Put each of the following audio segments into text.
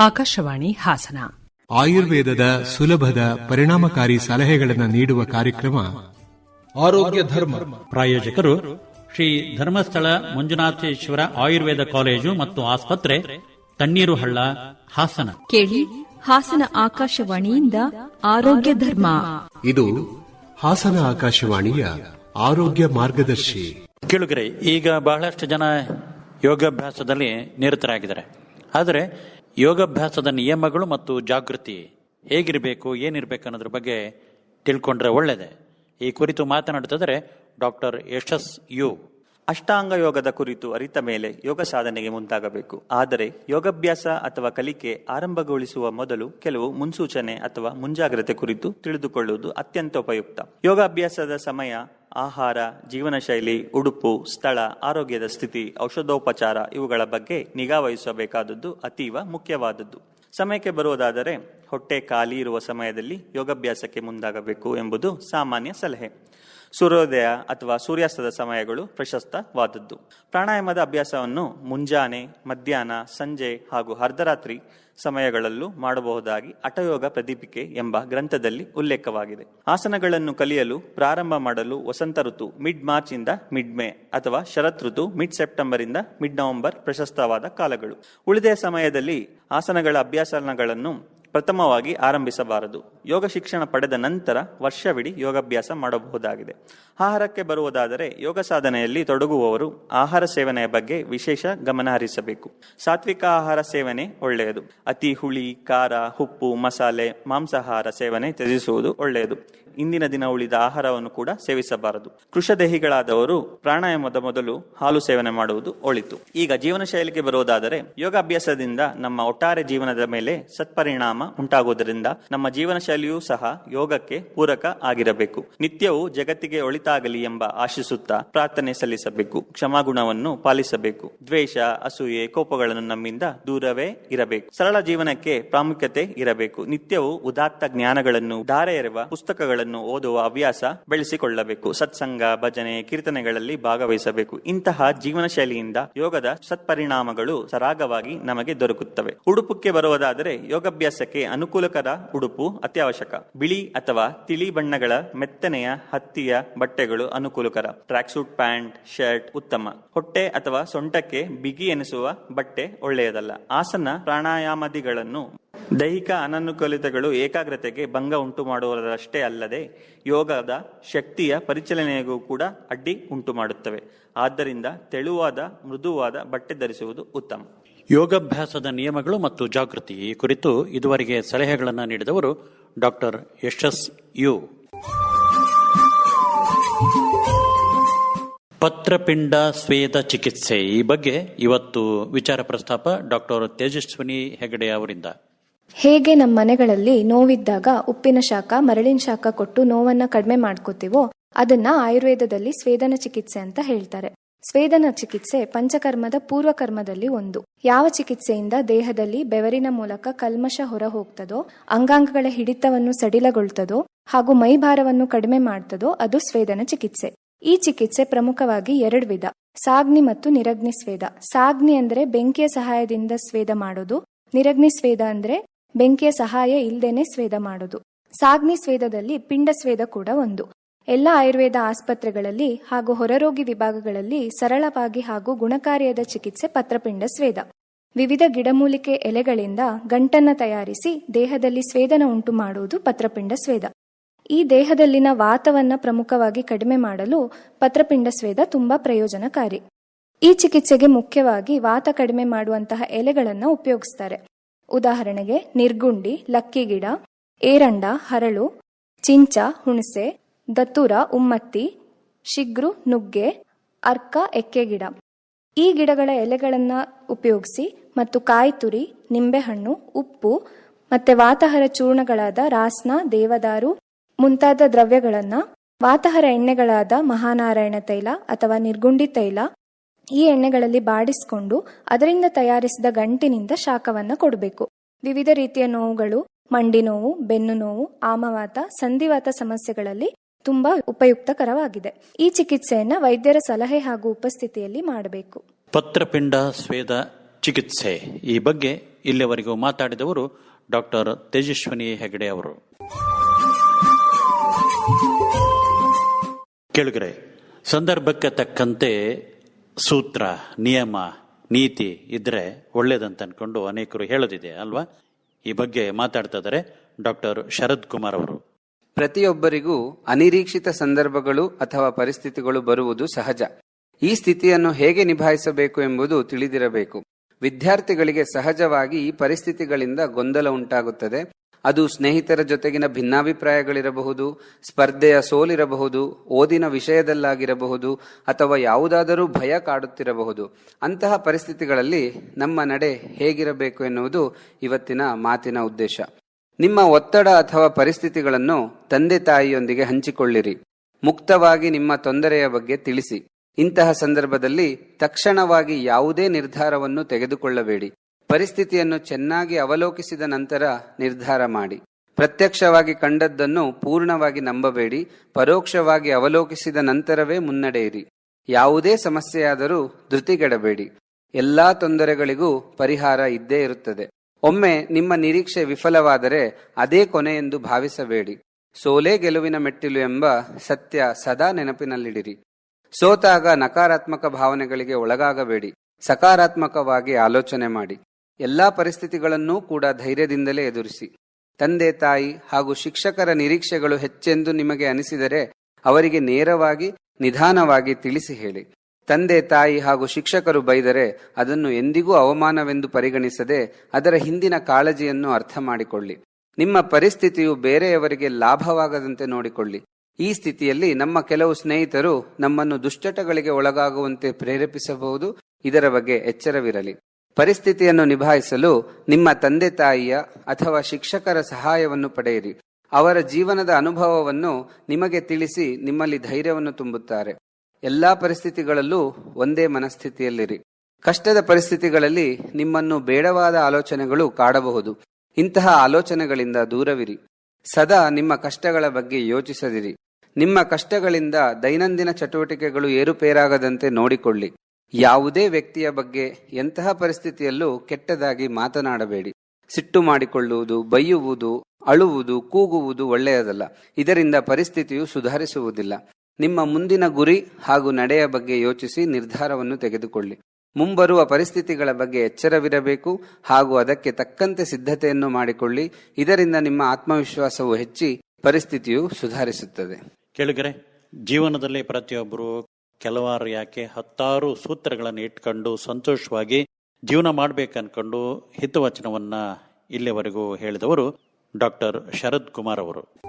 ಆಕಾಶವಾಣಿ ಹಾಸನ. ಆಯುರ್ವೇದದ ಸುಲಭದ ಪರಿಣಾಮಕಾರಿ ಸಲಹೆಗಳನ್ನು ನೀಡುವ ಕಾರ್ಯಕ್ರಮ ಆರೋಗ್ಯ ಧರ್ಮ. ಪ್ರಾಯೋಜಕರು ಶ್ರೀ ಧರ್ಮಸ್ಥಳ ಮಂಜುನಾಥೇಶ್ವರ ಆಯುರ್ವೇದ ಕಾಲೇಜು ಮತ್ತು ಆಸ್ಪತ್ರೆ ತಣ್ಣೀರು ಹಳ್ಳ ಹಾಸನ. ಕೇಳಿ ಹಾಸನ ಆಕಾಶವಾಣಿಯಿಂದ ಆರೋಗ್ಯ ಧರ್ಮ. ಇದು ಹಾಸನ ಆಕಾಶವಾಣಿಯ ಆರೋಗ್ಯ ಮಾರ್ಗದರ್ಶಿ. ಕೇಳುಗರೆ ಈಗ ಬಹಳಷ್ಟು ಜನ ಯೋಗಾಭ್ಯಾಸದಲ್ಲಿ ನಿರತರಾಗಿದ್ದಾರೆ. ಆದರೆ ಯೋಗಾಭ್ಯಾಸದ ನಿಯಮಗಳು ಮತ್ತು ಜಾಗೃತಿ ಹೇಗಿರಬೇಕು, ಏನಿರಬೇಕು ಅನ್ನೋದ್ರ ಬಗ್ಗೆ ತಿಳ್ಕೊಂಡ್ರೆ ಒಳ್ಳೆಯದೆ ಈ ಕುರಿತು ಮಾತನಾಡುತ್ತಿದ್ದಾರೆ ಡಾಕ್ಟರ್ ಯಶಸ್ ಯು. ಅಷ್ಟಾಂಗ ಯೋಗದ ಕುರಿತು ಅರಿತ ಮೇಲೆ ಯೋಗ ಸಾಧನೆಗೆ ಮುಂದಾಗಬೇಕು. ಆದರೆ ಯೋಗಾಭ್ಯಾಸ ಅಥವಾ ಕಲಿಕೆ ಆರಂಭಗೊಳಿಸುವ ಮೊದಲು ಕೆಲವು ಮುನ್ಸೂಚನೆ ಅಥವಾ ಮುಂಜಾಗ್ರತೆ ಕುರಿತು ತಿಳಿದುಕೊಳ್ಳುವುದು ಅತ್ಯಂತ ಉಪಯುಕ್ತ. ಯೋಗಾಭ್ಯಾಸದ ಸಮಯ ಆಹಾರ ಜೀವನ ಶೈಲಿ ಉಡುಪು, ಸ್ಥಳ, ಆರೋಗ್ಯದ ಸ್ಥಿತಿ, ಔಷಧೋಪಚಾರ ಇವುಗಳ ಬಗ್ಗೆ ನಿಗಾ ವಹಿಸಬೇಕಾದದ್ದು ಅತೀವ ಮುಖ್ಯವಾದದ್ದು. ಸಮಯಕ್ಕೆ ಬರುವುದಾದರೆ ಹೊಟ್ಟೆ ಖಾಲಿ ಇರುವ ಸಮಯದಲ್ಲಿ ಯೋಗಾಭ್ಯಾಸಕ್ಕೆ ಮುಂದಾಗಬೇಕು ಎಂಬುದು ಸಾಮಾನ್ಯ ಸಲಹೆ. ಸೂರ್ಯೋದಯ ಅಥವಾ ಸೂರ್ಯಾಸ್ತದ ಸಮಯಗಳು ಪ್ರಶಸ್ತವಾದದ್ದು. ಪ್ರಾಣಾಯಾಮದ ಅಭ್ಯಾಸವನ್ನು ಮುಂಜಾನೆ, ಮಧ್ಯಾಹ್ನ, ಸಂಜೆ ಹಾಗೂ ಅರ್ಧರಾತ್ರಿ ಸಮಯಗಳಲ್ಲೂ ಮಾಡಬಹುದಾಗಿ ಅಟಯೋಗ ಪ್ರದೀಪಿಕೆ ಎಂಬ ಗ್ರಂಥದಲ್ಲಿ ಉಲ್ಲೇಖವಾಗಿದೆ. ಆಸನಗಳನ್ನು ಕಲಿಯಲು ಪ್ರಾರಂಭ ಮಾಡಲು ವಸಂತ ಋತು ಮಿಡ್ ಮಾರ್ಚ್ ಇಂದ ಮಿಡ್ ಮೇ ಅಥವಾ ಶರತ್ ಋತು ಮಿಡ್ ಸೆಪ್ಟೆಂಬರ್ ಇಂದ ಮಿಡ್ ನವೆಂಬರ್ ಪ್ರಶಸ್ತವಾದ ಕಾಲಗಳು. ಉಳಿದ ಸಮಯದಲ್ಲಿ ಆಸನಗಳ ಅಭ್ಯಾಸಗಳನ್ನು ಪ್ರಥಮವಾಗಿ ಆರಂಭಿಸಬಾರದು. ಯೋಗ ಶಿಕ್ಷಣ ಪಡೆದ ನಂತರ ವರ್ಷವಿಡೀ ಯೋಗಾಭ್ಯಾಸ ಮಾಡಬಹುದಾಗಿದೆ. ಆಹಾರಕ್ಕೆ ಬರುವುದಾದರೆ ಯೋಗ ಸಾಧನೆಯಲ್ಲಿ ತೊಡಗುವವರು ಆಹಾರ ಸೇವನೆಯ ಬಗ್ಗೆ ವಿಶೇಷ ಗಮನ ಹರಿಸಬೇಕು. ಸಾತ್ವಿಕ ಆಹಾರ ಸೇವನೆ ಒಳ್ಳೆಯದು. ಅತಿ ಹುಳಿ, ಖಾರ, ಉಪ್ಪು, ಮಸಾಲೆ, ಮಾಂಸಾಹಾರ ಸೇವನೆ ತ್ಯಜಿಸುವುದು ಒಳ್ಳೆಯದು. ಇಂದಿನ ದಿನ ಉಳಿದ ಆಹಾರವನ್ನು ಕೂಡ ಸೇವಿಸಬಾರದು. ಕೃಷದೇಹಿಗಳಾದವರು ಪ್ರಾಣಾಯಾಮದ ಮೊದಲು ಹಾಲು ಸೇವನೆ ಮಾಡುವುದು ಒಳಿತು. ಈಗ ಜೀವನ ಶೈಲಿಗೆ ಬರುವುದಾದರೆ ಯೋಗಾಭ್ಯಾಸದಿಂದ ನಮ್ಮ ಒಟ್ಟಾರೆ ಜೀವನದ ಮೇಲೆ ಸತ್ಪರಿಣಾಮ ಉಂಟಾಗುವುದರಿಂದ ನಮ್ಮ ಜೀವನ ಶೈಲಿಯೂ ಸಹ ಯೋಗಕ್ಕೆ ಪೂರಕ ಆಗಿರಬೇಕು. ನಿತ್ಯವೂ ಜಗತ್ತಿಗೆ ಒಳಿತಾಗಲಿ ಎಂಬ ಆಶಿಸುತ್ತಾ ಪ್ರಾರ್ಥನೆ ಸಲ್ಲಿಸಬೇಕು. ಕ್ಷಮಾಗುಣವನ್ನು ಪಾಲಿಸಬೇಕು. ದ್ವೇಷ, ಅಸೂಯೆ, ಕೋಪಗಳನ್ನು ನಮ್ಮಿಂದ ದೂರವೇ ಇರಬೇಕು. ಸರಳ ಜೀವನಕ್ಕೆ ಪ್ರಾಮುಖ್ಯತೆ ಇರಬೇಕು. ನಿತ್ಯವೂ ಉದಾತ್ತ ಜ್ಞಾನಗಳನ್ನು, ಧಾರೆ ಎರುವ ಪುಸ್ತಕಗಳನ್ನು ಓದುವ ಹವ್ಯಾಸ ಬೆಳೆಸಿಕೊಳ್ಳಬೇಕು. ಸತ್ಸಂಗ, ಭಜನೆ, ಕೀರ್ತನೆಗಳಲ್ಲಿ ಭಾಗವಹಿಸಬೇಕು. ಇಂತಹ ಜೀವನ ಶೈಲಿಯಿಂದ ಯೋಗದ ಸತ್ಪರಿಣಾಮಗಳು ಸರಾಗವಾಗಿ ನಮಗೆ ದೊರಕುತ್ತವೆ. ಉಡುಪಕ್ಕೆ ಬರುವುದಾದರೆ ಯೋಗಾಭ್ಯಾಸಕ್ಕೆ ಅನುಕೂಲಕರ ಉಡುಪು ಅತ್ಯವಶ್ಯಕ. ಬಿಳಿ ಅಥವಾ ತಿಳಿ ಬಣ್ಣಗಳ ಮೆತ್ತನೆಯ ಹತ್ತಿಯ ಬಟ್ಟೆಗಳು ಅನುಕೂಲಕರ. ಟ್ರ್ಯಾಕ್ ಸೂಟ್ ಪ್ಯಾಂಟ್, ಶರ್ಟ್ ಉತ್ತಮ. ಹೊಟ್ಟೆ ಅಥವಾ ಸೊಂಟಕ್ಕೆ ಬಿಗಿ ಎನಿಸುವ ಬಟ್ಟೆ ಒಳ್ಳೆಯದಲ್ಲ. ಆಸನ ಪ್ರಾಣಾಯಾಮಾದಿಗಳನ್ನು. ದೈಹಿಕ ಅನನುಕೂಲತೆಗಳು ಏಕಾಗ್ರತೆಗೆ ಭಂಗ ಉಂಟು ಮಾಡುವುದರಷ್ಟೇ ಅಲ್ಲದೆ ಯೋಗದ ಶಕ್ತಿಯ ಪರಿಚಲನೆಗೂ ಕೂಡ ಅಡ್ಡಿ ಉಂಟು ಮಾಡುತ್ತವೆ ಆದ್ದರಿಂದ ತೆಳುವಾದ, ಮೃದುವಾದ ಬಟ್ಟೆ ಧರಿಸುವುದು ಉತ್ತಮ. ಯೋಗಾಭ್ಯಾಸದ ನಿಯಮಗಳು ಮತ್ತು ಜಾಗೃತಿ ಈ ಕುರಿತು ಇದುವರೆಗೆ ಸಲಹೆಗಳನ್ನು ನೀಡಿದವರು ಡಾಕ್ಟರ್ ಯಶಸ್ ಯು. ಪತ್ರಪಿಂಡ ಸ್ವೇದ ಚಿಕಿತ್ಸೆ ಈ ಬಗ್ಗೆ ಇವತ್ತು ವಿಚಾರ ಪ್ರಸ್ತಾಪ ಡಾಕ್ಟರ್ ತೇಜಸ್ವಿನಿ ಹೆಗಡೆ ಅವರಿಂದ. ಹೇಗೆ ನಮ್ಮ ಮನೆಗಳಲ್ಲಿ ನೋವಿದ್ದಾಗ ಉಪ್ಪಿನ ಶಾಖ, ಮರಳಿನ ಶಾಖ ಕೊಟ್ಟು ನೋವನ್ನ ಕಡಿಮೆ ಮಾಡ್ಕೋತೀವೋ ಅದನ್ನ ಆಯುರ್ವೇದದಲ್ಲಿ ಸ್ವೇದನ ಚಿಕಿತ್ಸೆ ಅಂತ ಹೇಳ್ತಾರೆ. ಸ್ವೇದನ ಚಿಕಿತ್ಸೆ ಪಂಚಕರ್ಮದ ಪೂರ್ವಕರ್ಮದಲ್ಲಿ ಒಂದು. ಯಾವ ಚಿಕಿತ್ಸೆಯಿಂದ ದೇಹದಲ್ಲಿ ಬೆವರಿನ ಮೂಲಕ ಕಲ್ಮಶ ಹೊರ ಹೋಗ್ತದೋ ಅಂಗಾಂಗಗಳ ಹಿಡಿತವನ್ನು ಸಡಿಲಗೊಳ್ತದೋ ಹಾಗೂ ಮೈಭಾರವನ್ನು ಕಡಿಮೆ ಮಾಡ್ತದೋ ಅದು ಸ್ವೇದನ ಚಿಕಿತ್ಸೆ. ಈ ಚಿಕಿತ್ಸೆ ಪ್ರಮುಖವಾಗಿ ಎರಡು ವಿಧ. ಸಾಗ್ನಿ ಮತ್ತು ನಿರಗ್ನಿ ಸ್ವೇದ. ಸಾಗ್ನಿ ಅಂದ್ರೆ ಬೆಂಕಿಯ ಸಹಾಯದಿಂದ ಸ್ವೇದ ಮಾಡೋದು. ನಿರಗ್ನಿ ಸ್ವೇದ ಅಂದ್ರೆ ಬೆಂಕಿಯ ಸಹಾಯ ಇಲ್ಲದೇನೆ ಸ್ವೇದ ಮಾಡೋದು. ಸಾಗ್ನಿ ಸ್ವೇದದಲ್ಲಿ ಪಿಂಡ ಸ್ವೇದ ಕೂಡ ಒಂದು. ಎಲ್ಲ ಆಯುರ್ವೇದ ಆಸ್ಪತ್ರೆಗಳಲ್ಲಿ ಹಾಗೂ ಹೊರರೋಗಿ ವಿಭಾಗಗಳಲ್ಲಿ ಸರಳವಾಗಿ ಹಾಗೂ ಗುಣಕಾರಿಯಾದ ಚಿಕಿತ್ಸೆ ಪತ್ರಪಿಂಡ ಸ್ವೇದ. ವಿವಿಧ ಗಿಡಮೂಲಿಕೆ ಎಲೆಗಳಿಂದ ಗಂಟನ್ನ ತಯಾರಿಸಿ ದೇಹದಲ್ಲಿ ಸ್ವೇದನ ಉಂಟು ಮಾಡುವುದು ಪತ್ರಪಿಂಡ ಸ್ವೇದ. ಈ ದೇಹದಲ್ಲಿನ ವಾತವನ್ನ ಪ್ರಮುಖವಾಗಿ ಕಡಿಮೆ ಮಾಡಲು ಪತ್ರಪಿಂಡ ಸ್ವೇದ ತುಂಬಾ ಪ್ರಯೋಜನಕಾರಿ. ಈ ಚಿಕಿತ್ಸೆಗೆ ಮುಖ್ಯವಾಗಿ ವಾತ ಕಡಿಮೆ ಮಾಡುವಂತಹ ಎಲೆಗಳನ್ನು ಉಪಯೋಗಿಸ್ತಾರೆ. ಉದಾಹರಣೆಗೆ ನಿರ್ಗುಂಡಿ, ಲಕ್ಕಿ ಗಿಡ, ಏರಂಡ, ಹರಳು, ಚಿಂಚ, ಹುಣಸೆ ದತ್ತೂರ, ಉಮ್ಮತ್ತಿ, ಶಿಗ್ರು, ನುಗ್ಗೆ, ಅರ್ಕ, ಎಕ್ಕೆ ಗಿಡ. ಈ ಗಿಡಗಳ ಎಲೆಗಳನ್ನು ಉಪಯೋಗಿಸಿ ಮತ್ತು ಕಾಯಿ ತುರಿ, ನಿಂಬೆಹಣ್ಣು, ಉಪ್ಪು ಮತ್ತೆ ವಾತಹರ ಚೂರ್ಣಗಳಾದ ರಾಸ್ನ, ದೇವದಾರು ಮುಂತಾದ ದ್ರವ್ಯಗಳನ್ನು ವಾತಹರ ಎಣ್ಣೆಗಳಾದ ಮಹಾನಾರಾಯಣ ತೈಲ ಅಥವಾ ನಿರ್ಗುಂಡಿ ತೈಲ ಈ ಎಣ್ಣೆಗಳಲ್ಲಿ ಬಾಡಿಸಿಕೊಂಡು ಅದರಿಂದ ತಯಾರಿಸಿದ ಗಂಟಿನಿಂದ ಶಾಖವನ್ನು ಕೊಡಬೇಕು. ವಿವಿಧ ರೀತಿಯ ನೋವುಗಳು, ಮಂಡಿ ನೋವು, ಬೆನ್ನು ನೋವು, ಆಮವಾತ, ಸಂಧಿವಾತ ಸಮಸ್ಯೆಗಳಲ್ಲಿ ತುಂಬಾ ಉಪಯುಕ್ತಕರವಾಗಿದೆ. ಈ ಚಿಕಿತ್ಸೆಯನ್ನ ವೈದ್ಯರ ಸಲಹೆ ಹಾಗೂ ಉಪಸ್ಥಿತಿಯಲ್ಲಿ ಮಾಡಬೇಕು. ಪತ್ರಪಿಂಡ ಸ್ವೇದ ಚಿಕಿತ್ಸೆ. ಈ ಬಗ್ಗೆ ಇಲ್ಲಿಯವರೆಗೂ ಮಾತಾಡಿದವರು ಡಾಕ್ಟರ್ ತೇಜಸ್ವಿನಿ ಹೆಗಡೆ ಅವರು. ಕೆಳಗರೆ, ಸಂದರ್ಭಕ್ಕೆ ತಕ್ಕಂತೆ ಸೂತ್ರ, ನಿಯಮ, ನೀತಿ ಇದ್ರೆ ಒಳ್ಳೇದಂತ ಅನ್ಕೊಂಡು ಅನೇಕರು ಹೇಳೋದಿದೆ, ಅಲ್ವಾ? ಈ ಬಗ್ಗೆ ಮಾತಾಡ್ತಾ ಇದ್ದಾರೆ ಡಾಕ್ಟರ್ ಶರದ್ ಕುಮಾರ್ ಅವರು. ಪ್ರತಿಯೊಬ್ಬರಿಗೂ ಅನಿರೀಕ್ಷಿತ ಸಂದರ್ಭಗಳು ಅಥವಾ ಪರಿಸ್ಥಿತಿಗಳು ಬರುವುದು ಸಹಜ. ಈ ಸ್ಥಿತಿಯನ್ನು ಹೇಗೆ ನಿಭಾಯಿಸಬೇಕು ಎಂಬುದು ತಿಳಿದಿರಬೇಕು. ವಿದ್ಯಾರ್ಥಿಗಳಿಗೆ ಸಹಜವಾಗಿ ಈ ಪರಿಸ್ಥಿತಿಗಳಿಂದ ಗೊಂದಲ ಉಂಟಾಗುತ್ತದೆ. ಅದು ಸ್ನೇಹಿತರ ಜೊತೆಗಿನ ಭಿನ್ನಾಭಿಪ್ರಾಯಗಳಿರಬಹುದು, ಸ್ಪರ್ಧೆಯ ಸೋಲಿರಬಹುದು, ಓದಿನ ವಿಷಯದಲ್ಲಾಗಿರಬಹುದು, ಅಥವಾ ಯಾವುದಾದರೂ ಭಯ ಕಾಡುತ್ತಿರಬಹುದು. ಅಂತಹ ಪರಿಸ್ಥಿತಿಗಳಲ್ಲಿ ನಮ್ಮ ನಡೆ ಹೇಗಿರಬೇಕು ಎನ್ನುವುದು ಇವತ್ತಿನ ಮಾತಿನ ಉದ್ದೇಶ. ನಿಮ್ಮ ಒತ್ತಡ ಅಥವಾ ಪರಿಸ್ಥಿತಿಗಳನ್ನು ತಂದೆ ತಾಯಿಯೊಂದಿಗೆ ಹಂಚಿಕೊಳ್ಳಿರಿ. ಮುಕ್ತವಾಗಿ ನಿಮ್ಮ ತೊಂದರೆಯ ಬಗ್ಗೆ ತಿಳಿಸಿ. ಇಂತಹ ಸಂದರ್ಭದಲ್ಲಿ ತಕ್ಷಣವಾಗಿ ಯಾವುದೇ ನಿರ್ಧಾರವನ್ನು ತೆಗೆದುಕೊಳ್ಳಬೇಡಿ. ಪರಿಸ್ಥಿತಿಯನ್ನು ಚೆನ್ನಾಗಿ ಅವಲೋಕಿಸಿದ ನಂತರ ನಿರ್ಧಾರ ಮಾಡಿ. ಪ್ರತ್ಯಕ್ಷವಾಗಿ ಕಂಡದ್ದನ್ನು ಪೂರ್ಣವಾಗಿ ನಂಬಬೇಡಿ. ಪರೋಕ್ಷವಾಗಿ ಅವಲೋಕಿಸಿದ ನಂತರವೇ ಮುನ್ನಡೆಯಿರಿ. ಯಾವುದೇ ಸಮಸ್ಯೆಯಾದರೂ ಧೃತಿಗೆಡಬೇಡಿ. ಎಲ್ಲಾ ತೊಂದರೆಗಳಿಗೂ ಪರಿಹಾರ ಇದ್ದೇ ಇರುತ್ತದೆ. ಒಮ್ಮೆ ನಿಮ್ಮ ನಿರೀಕ್ಷೆ ವಿಫಲವಾದರೆ ಅದೇ ಕೊನೆ ಎಂದು ಭಾವಿಸಬೇಡಿ. ಸೋಲೇ ಗೆಲುವಿನ ಮೆಟ್ಟಿಲು ಎಂಬ ಸತ್ಯ ಸದಾ ನೆನಪಿನಲ್ಲಿಡಿರಿ. ಸೋತಾಗ ನಕಾರಾತ್ಮಕ ಭಾವನೆಗಳಿಗೆ ಒಳಗಾಗಬೇಡಿ. ಸಕಾರಾತ್ಮಕವಾಗಿ ಆಲೋಚನೆ ಮಾಡಿ. ಎಲ್ಲಾ ಪರಿಸ್ಥಿತಿಗಳನ್ನೂ ಕೂಡ ಧೈರ್ಯದಿಂದಲೇ ಎದುರಿಸಿ. ತಂದೆ, ತಾಯಿ ಹಾಗೂ ಶಿಕ್ಷಕರ ನಿರೀಕ್ಷೆಗಳು ಹೆಚ್ಚೆಂದು ನಿಮಗೆ ಅನಿಸಿದರೆ ಅವರಿಗೆ ನೇರವಾಗಿ ನಿಧಾನವಾಗಿ ತಿಳಿಸಿ ಹೇಳಿ. ತಂದೆ ತಾಯಿ ಹಾಗೂ ಶಿಕ್ಷಕರು ಬೈದರೆ ಅದನ್ನು ಎಂದಿಗೂ ಅವಮಾನವೆಂದು ಪರಿಗಣಿಸದೆ ಅದರ ಹಿಂದಿನ ಕಾಳಜಿಯನ್ನು ಅರ್ಥ ಮಾಡಿಕೊಳ್ಳಿ. ನಿಮ್ಮ ಪರಿಸ್ಥಿತಿಯು ಬೇರೆಯವರಿಗೆ ಲಾಭವಾಗದಂತೆ ನೋಡಿಕೊಳ್ಳಿ. ಈ ಸ್ಥಿತಿಯಲ್ಲಿ ನಮ್ಮ ಕೆಲವು ಸ್ನೇಹಿತರು ನಮ್ಮನ್ನು ದುಶ್ಚಟಗಳಿಗೆ ಒಳಗಾಗುವಂತೆ ಪ್ರೇರೇಪಿಸಬಹುದು. ಇದರ ಬಗ್ಗೆ ಎಚ್ಚರವಿರಲಿ. ಪರಿಸ್ಥಿತಿಯನ್ನು ನಿಭಾಯಿಸಲು ನಿಮ್ಮ ತಂದೆ ತಾಯಿಯ ಅಥವಾ ಶಿಕ್ಷಕರ ಸಹಾಯವನ್ನು ಪಡೆಯಿರಿ. ಅವರ ಜೀವನದ ಅನುಭವವನ್ನು ನಿಮಗೆ ತಿಳಿಸಿ ನಿಮ್ಮಲ್ಲಿ ಧೈರ್ಯವನ್ನು ತುಂಬುತ್ತಾರೆ. ಎಲ್ಲಾ ಪರಿಸ್ಥಿತಿಗಳಲ್ಲೂ ಒಂದೇ ಮನಸ್ಥಿತಿಯಲ್ಲಿರಿ. ಕಷ್ಟದ ಪರಿಸ್ಥಿತಿಗಳಲ್ಲಿ ನಿಮ್ಮನ್ನು ಬೇಡವಾದ ಆಲೋಚನೆಗಳು ಕಾಡಬಹುದು. ಇಂತಹ ಆಲೋಚನೆಗಳಿಂದ ದೂರವಿರಿ. ಸದಾ ನಿಮ್ಮ ಕಷ್ಟಗಳ ಬಗ್ಗೆ ಯೋಚಿಸದಿರಿ. ನಿಮ್ಮ ಕಷ್ಟಗಳಿಂದ ದೈನಂದಿನ ಚಟುವಟಿಕೆಗಳು ಏರುಪೇರಾಗದಂತೆ ನೋಡಿಕೊಳ್ಳಿ. ಯಾವುದೇ ವ್ಯಕ್ತಿಯ ಬಗ್ಗೆ ಎಂತಹ ಪರಿಸ್ಥಿತಿಯಲ್ಲೂ ಕೆಟ್ಟದಾಗಿ ಮಾತನಾಡಬೇಡಿ. ಸಿಟ್ಟು ಮಾಡಿಕೊಳ್ಳುವುದು, ಬೈಯುವುದು, ಅಳುವುದು, ಕೂಗುವುದು ಒಳ್ಳೆಯದಲ್ಲ. ಇದರಿಂದ ಪರಿಸ್ಥಿತಿಯು ಸುಧಾರಿಸುವುದಿಲ್ಲ. ನಿಮ್ಮ ಮುಂದಿನ ಗುರಿ ಹಾಗೂ ನಡೆಯ ಬಗ್ಗೆ ಯೋಚಿಸಿ ನಿರ್ಧಾರವನ್ನು ತೆಗೆದುಕೊಳ್ಳಿ. ಮುಂಬರುವ ಪರಿಸ್ಥಿತಿಗಳ ಬಗ್ಗೆ ಎಚ್ಚರವಿರಬೇಕು ಹಾಗೂ ಅದಕ್ಕೆ ತಕ್ಕಂತೆ ಸಿದ್ಧತೆಯನ್ನು ಮಾಡಿಕೊಳ್ಳಿ. ಇದರಿಂದ ನಿಮ್ಮ ಆತ್ಮವಿಶ್ವಾಸವು ಹೆಚ್ಚಿ ಪರಿಸ್ಥಿತಿಯು ಸುಧಾರಿಸುತ್ತದೆ. ಕೇಳಿಗರೆ, ಜೀವನದಲ್ಲಿ ಪ್ರತಿಯೊಬ್ಬರು ಕೆಲವಾರು ಯಾಕೆ ಹತ್ತಾರು ಸೂತ್ರಗಳನ್ನು ಇಟ್ಕೊಂಡು ಸಂತೋಷವಾಗಿ ಜೀವನ ಮಾಡಬೇಕನ್ಕೊಂಡು ಹಿತವಚನವನ್ನ ಇಲ್ಲಿವರೆಗೂ ಹೇಳಿದವರು ಡಾಕ್ಟರ್ ಶರದ್ ಕುಮಾರ್ ಅವರು.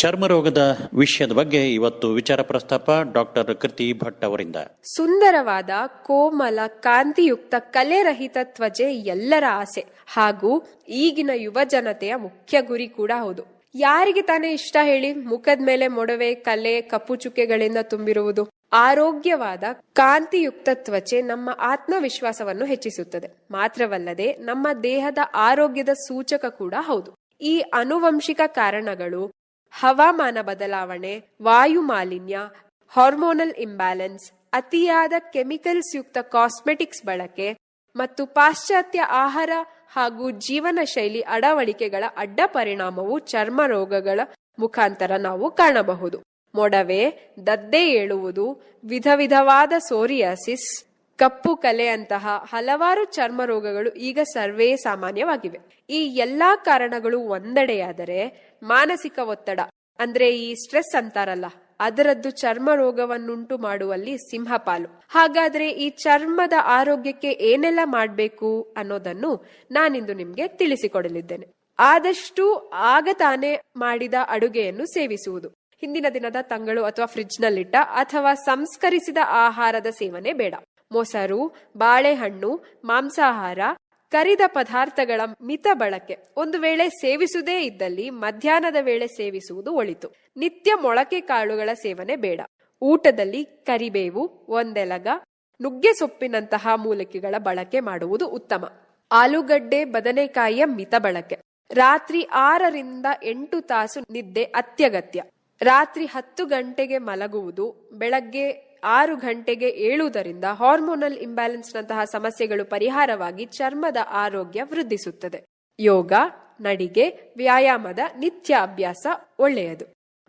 ಚರ್ಮ ರೋಗದ ವಿಷಯದ ಬಗ್ಗೆ ಇವತ್ತು ವಿಚಾರ ಪ್ರಸ್ತಾಪ ಡಾಕ್ಟರ್ ಕೃತಿ ಭಟ್ ಅವರಿಂದ. ಸುಂದರವಾದ, ಕೋಮಲ, ಕಾಂತಿಯುಕ್ತ, ಕಲೆರಹಿತ ತ್ವಚೆ ಎಲ್ಲರ ಆಸೆ. ಹಾಗೂ ಈಗಿನ ಯುವ ಜನತೆಯ ಮುಖ್ಯ ಗುರಿ ಕೂಡ ಹೌದು. ಯಾರಿಗೆ ತಾನೇ ಇಷ್ಟ ಹೇಳಿ ಮುಖದ ಮೇಲೆ ಮೊಡವೆ, ಕಲೆ, ಕಪ್ಪು ಚುಕ್ಕೆಗಳಿಂದ ತುಂಬಿರುವುದು. ಆರೋಗ್ಯವಾದ, ಕಾಂತಿಯುಕ್ತ ತ್ವಚೆ ನಮ್ಮ ಆತ್ಮವಿಶ್ವಾಸವನ್ನು ಹೆಚ್ಚಿಸುತ್ತದೆ. ಮಾತ್ರವಲ್ಲದೆ ನಮ್ಮ ದೇಹದ ಆರೋಗ್ಯದ ಸೂಚಕ ಕೂಡ ಹೌದು. ಈ ಅನುವಂಶಿಕ ಕಾರಣಗಳು ಹವಾಮಾನ ಬದಲಾವಣೆ, ವಾಯು ಮಾಲಿನ್ಯ, ಹಾರ್ಮೋನಲ್ ಇಂಬ್ಯಾಲೆನ್ಸ್, ಅತಿಯಾದ ಕೆಮಿಕಲ್ಸ್ ಯುಕ್ತ ಕಾಸ್ಮೆಟಿಕ್ಸ್ ಬಳಕೆ ಮತ್ತು ಪಾಶ್ಚಾತ್ಯ ಆಹಾರ ಹಾಗೂ ಜೀವನ ಶೈಲಿ ಅಡವಳಿಕೆಗಳ ಅಡ್ಡ ಪರಿಣಾಮವು ಚರ್ಮ ರೋಗಗಳ ಮುಖಾಂತರ ನಾವು ಕಾಣಬಹುದು. ಮೊಡವೆ, ದದ್ದೆ ಏಳುವುದು ವಿಧ ವಿಧವಾದ ಸೋರಿಯಾಸಿಸ್ ಕಪ್ಪು ಕಲೆಯಂತಹ ಹಲವಾರು ಚರ್ಮ ರೋಗಗಳು ಈಗ ಸರ್ವೇ ಸಾಮಾನ್ಯವಾಗಿವೆ. ಈ ಎಲ್ಲಾ ಕಾರಣಗಳು ಒಂದೆಡೆಯಾದರೆ ಮಾನಸಿಕ ಒತ್ತಡ, ಅಂದ್ರೆ ಈ ಸ್ಟ್ರೆಸ್ ಅಂತಾರಲ್ಲ, ಅದರದ್ದು ಚರ್ಮ ರೋಗವನ್ನುಂಟು ಮಾಡುವಲ್ಲಿ ಸಿಂಹಪಾಲು. ಹಾಗಾದ್ರೆ ಈ ಚರ್ಮದ ಆರೋಗ್ಯಕ್ಕೆ ಏನೆಲ್ಲ ಮಾಡಬೇಕು ಅನ್ನೋದನ್ನು ನಾನಿಂದು ನಿಮ್ಗೆ ತಿಳಿಸಿಕೊಡಲಿದ್ದೇನೆ. ಆದಷ್ಟು ಆಗ ತಾನೇ ಮಾಡಿದ ಅಡುಗೆಯನ್ನು ಸೇವಿಸುವುದು. ಹಿಂದಿನ ದಿನದ ತಂಗಳು ಅಥವಾ ಫ್ರಿಡ್ಜ್ ನಲ್ಲಿಟ್ಟ ಅಥವಾ ಸಂಸ್ಕರಿಸಿದ ಆಹಾರದ ಸೇವನೆ ಬೇಡ. ಮೊಸರು, ಬಾಳೆಹಣ್ಣು, ಮಾಂಸಾಹಾರ, ಕರಿದ ಪದಾರ್ಥಗಳ ಮಿತ ಬಳಕೆ. ಒಂದು ವೇಳೆ ಸೇವಿಸುವುದೇ ಇದ್ದಲ್ಲಿ ಮಧ್ಯಾಹ್ನದ ವೇಳೆ ಸೇವಿಸುವುದು ಒಳಿತು. ನಿತ್ಯ ಮೊಳಕೆ ಕಾಳುಗಳ ಸೇವನೆ ಬೇಡ. ಊಟದಲ್ಲಿ ಕರಿಬೇವು, ಒಂದೆಲಗ, ನುಗ್ಗೆ ಸೊಪ್ಪಿನಂತಹ ಮೂಲಿಕೆಗಳ ಬಳಕೆ ಮಾಡುವುದು ಉತ್ತಮ. ಆಲೂಗಡ್ಡೆ, ಬದನೆಕಾಯಿಯ ಮಿತ ಬಳಕೆ. ರಾತ್ರಿ ಆರರಿಂದ ಎಂಟು ತಾಸು ನಿದ್ದೆ ಅತ್ಯಗತ್ಯ. ರಾತ್ರಿ ಹತ್ತು ಗಂಟೆಗೆ ಮಲಗುವುದು, ಬೆಳಗ್ಗೆ ಆರು ಗಂಟೆಗೆ ಏಳುವುದರಿಂದ ಹಾರ್ಮೋನಲ್ ಇಂಬ್ಯಾಲೆನ್ಸ್ ನಂತಹ ಸಮಸ್ಯೆಗಳು ಪರಿಹಾರವಾಗಿ ಚರ್ಮದ ಆರೋಗ್ಯ ವೃದ್ಧಿಸುತ್ತದೆ. ಯೋಗ, ನಡಿಗೆ, ವ್ಯಾಯಾಮದ ನಿತ್ಯ ಅಭ್ಯಾಸ ಒಳ್ಳೆಯದು.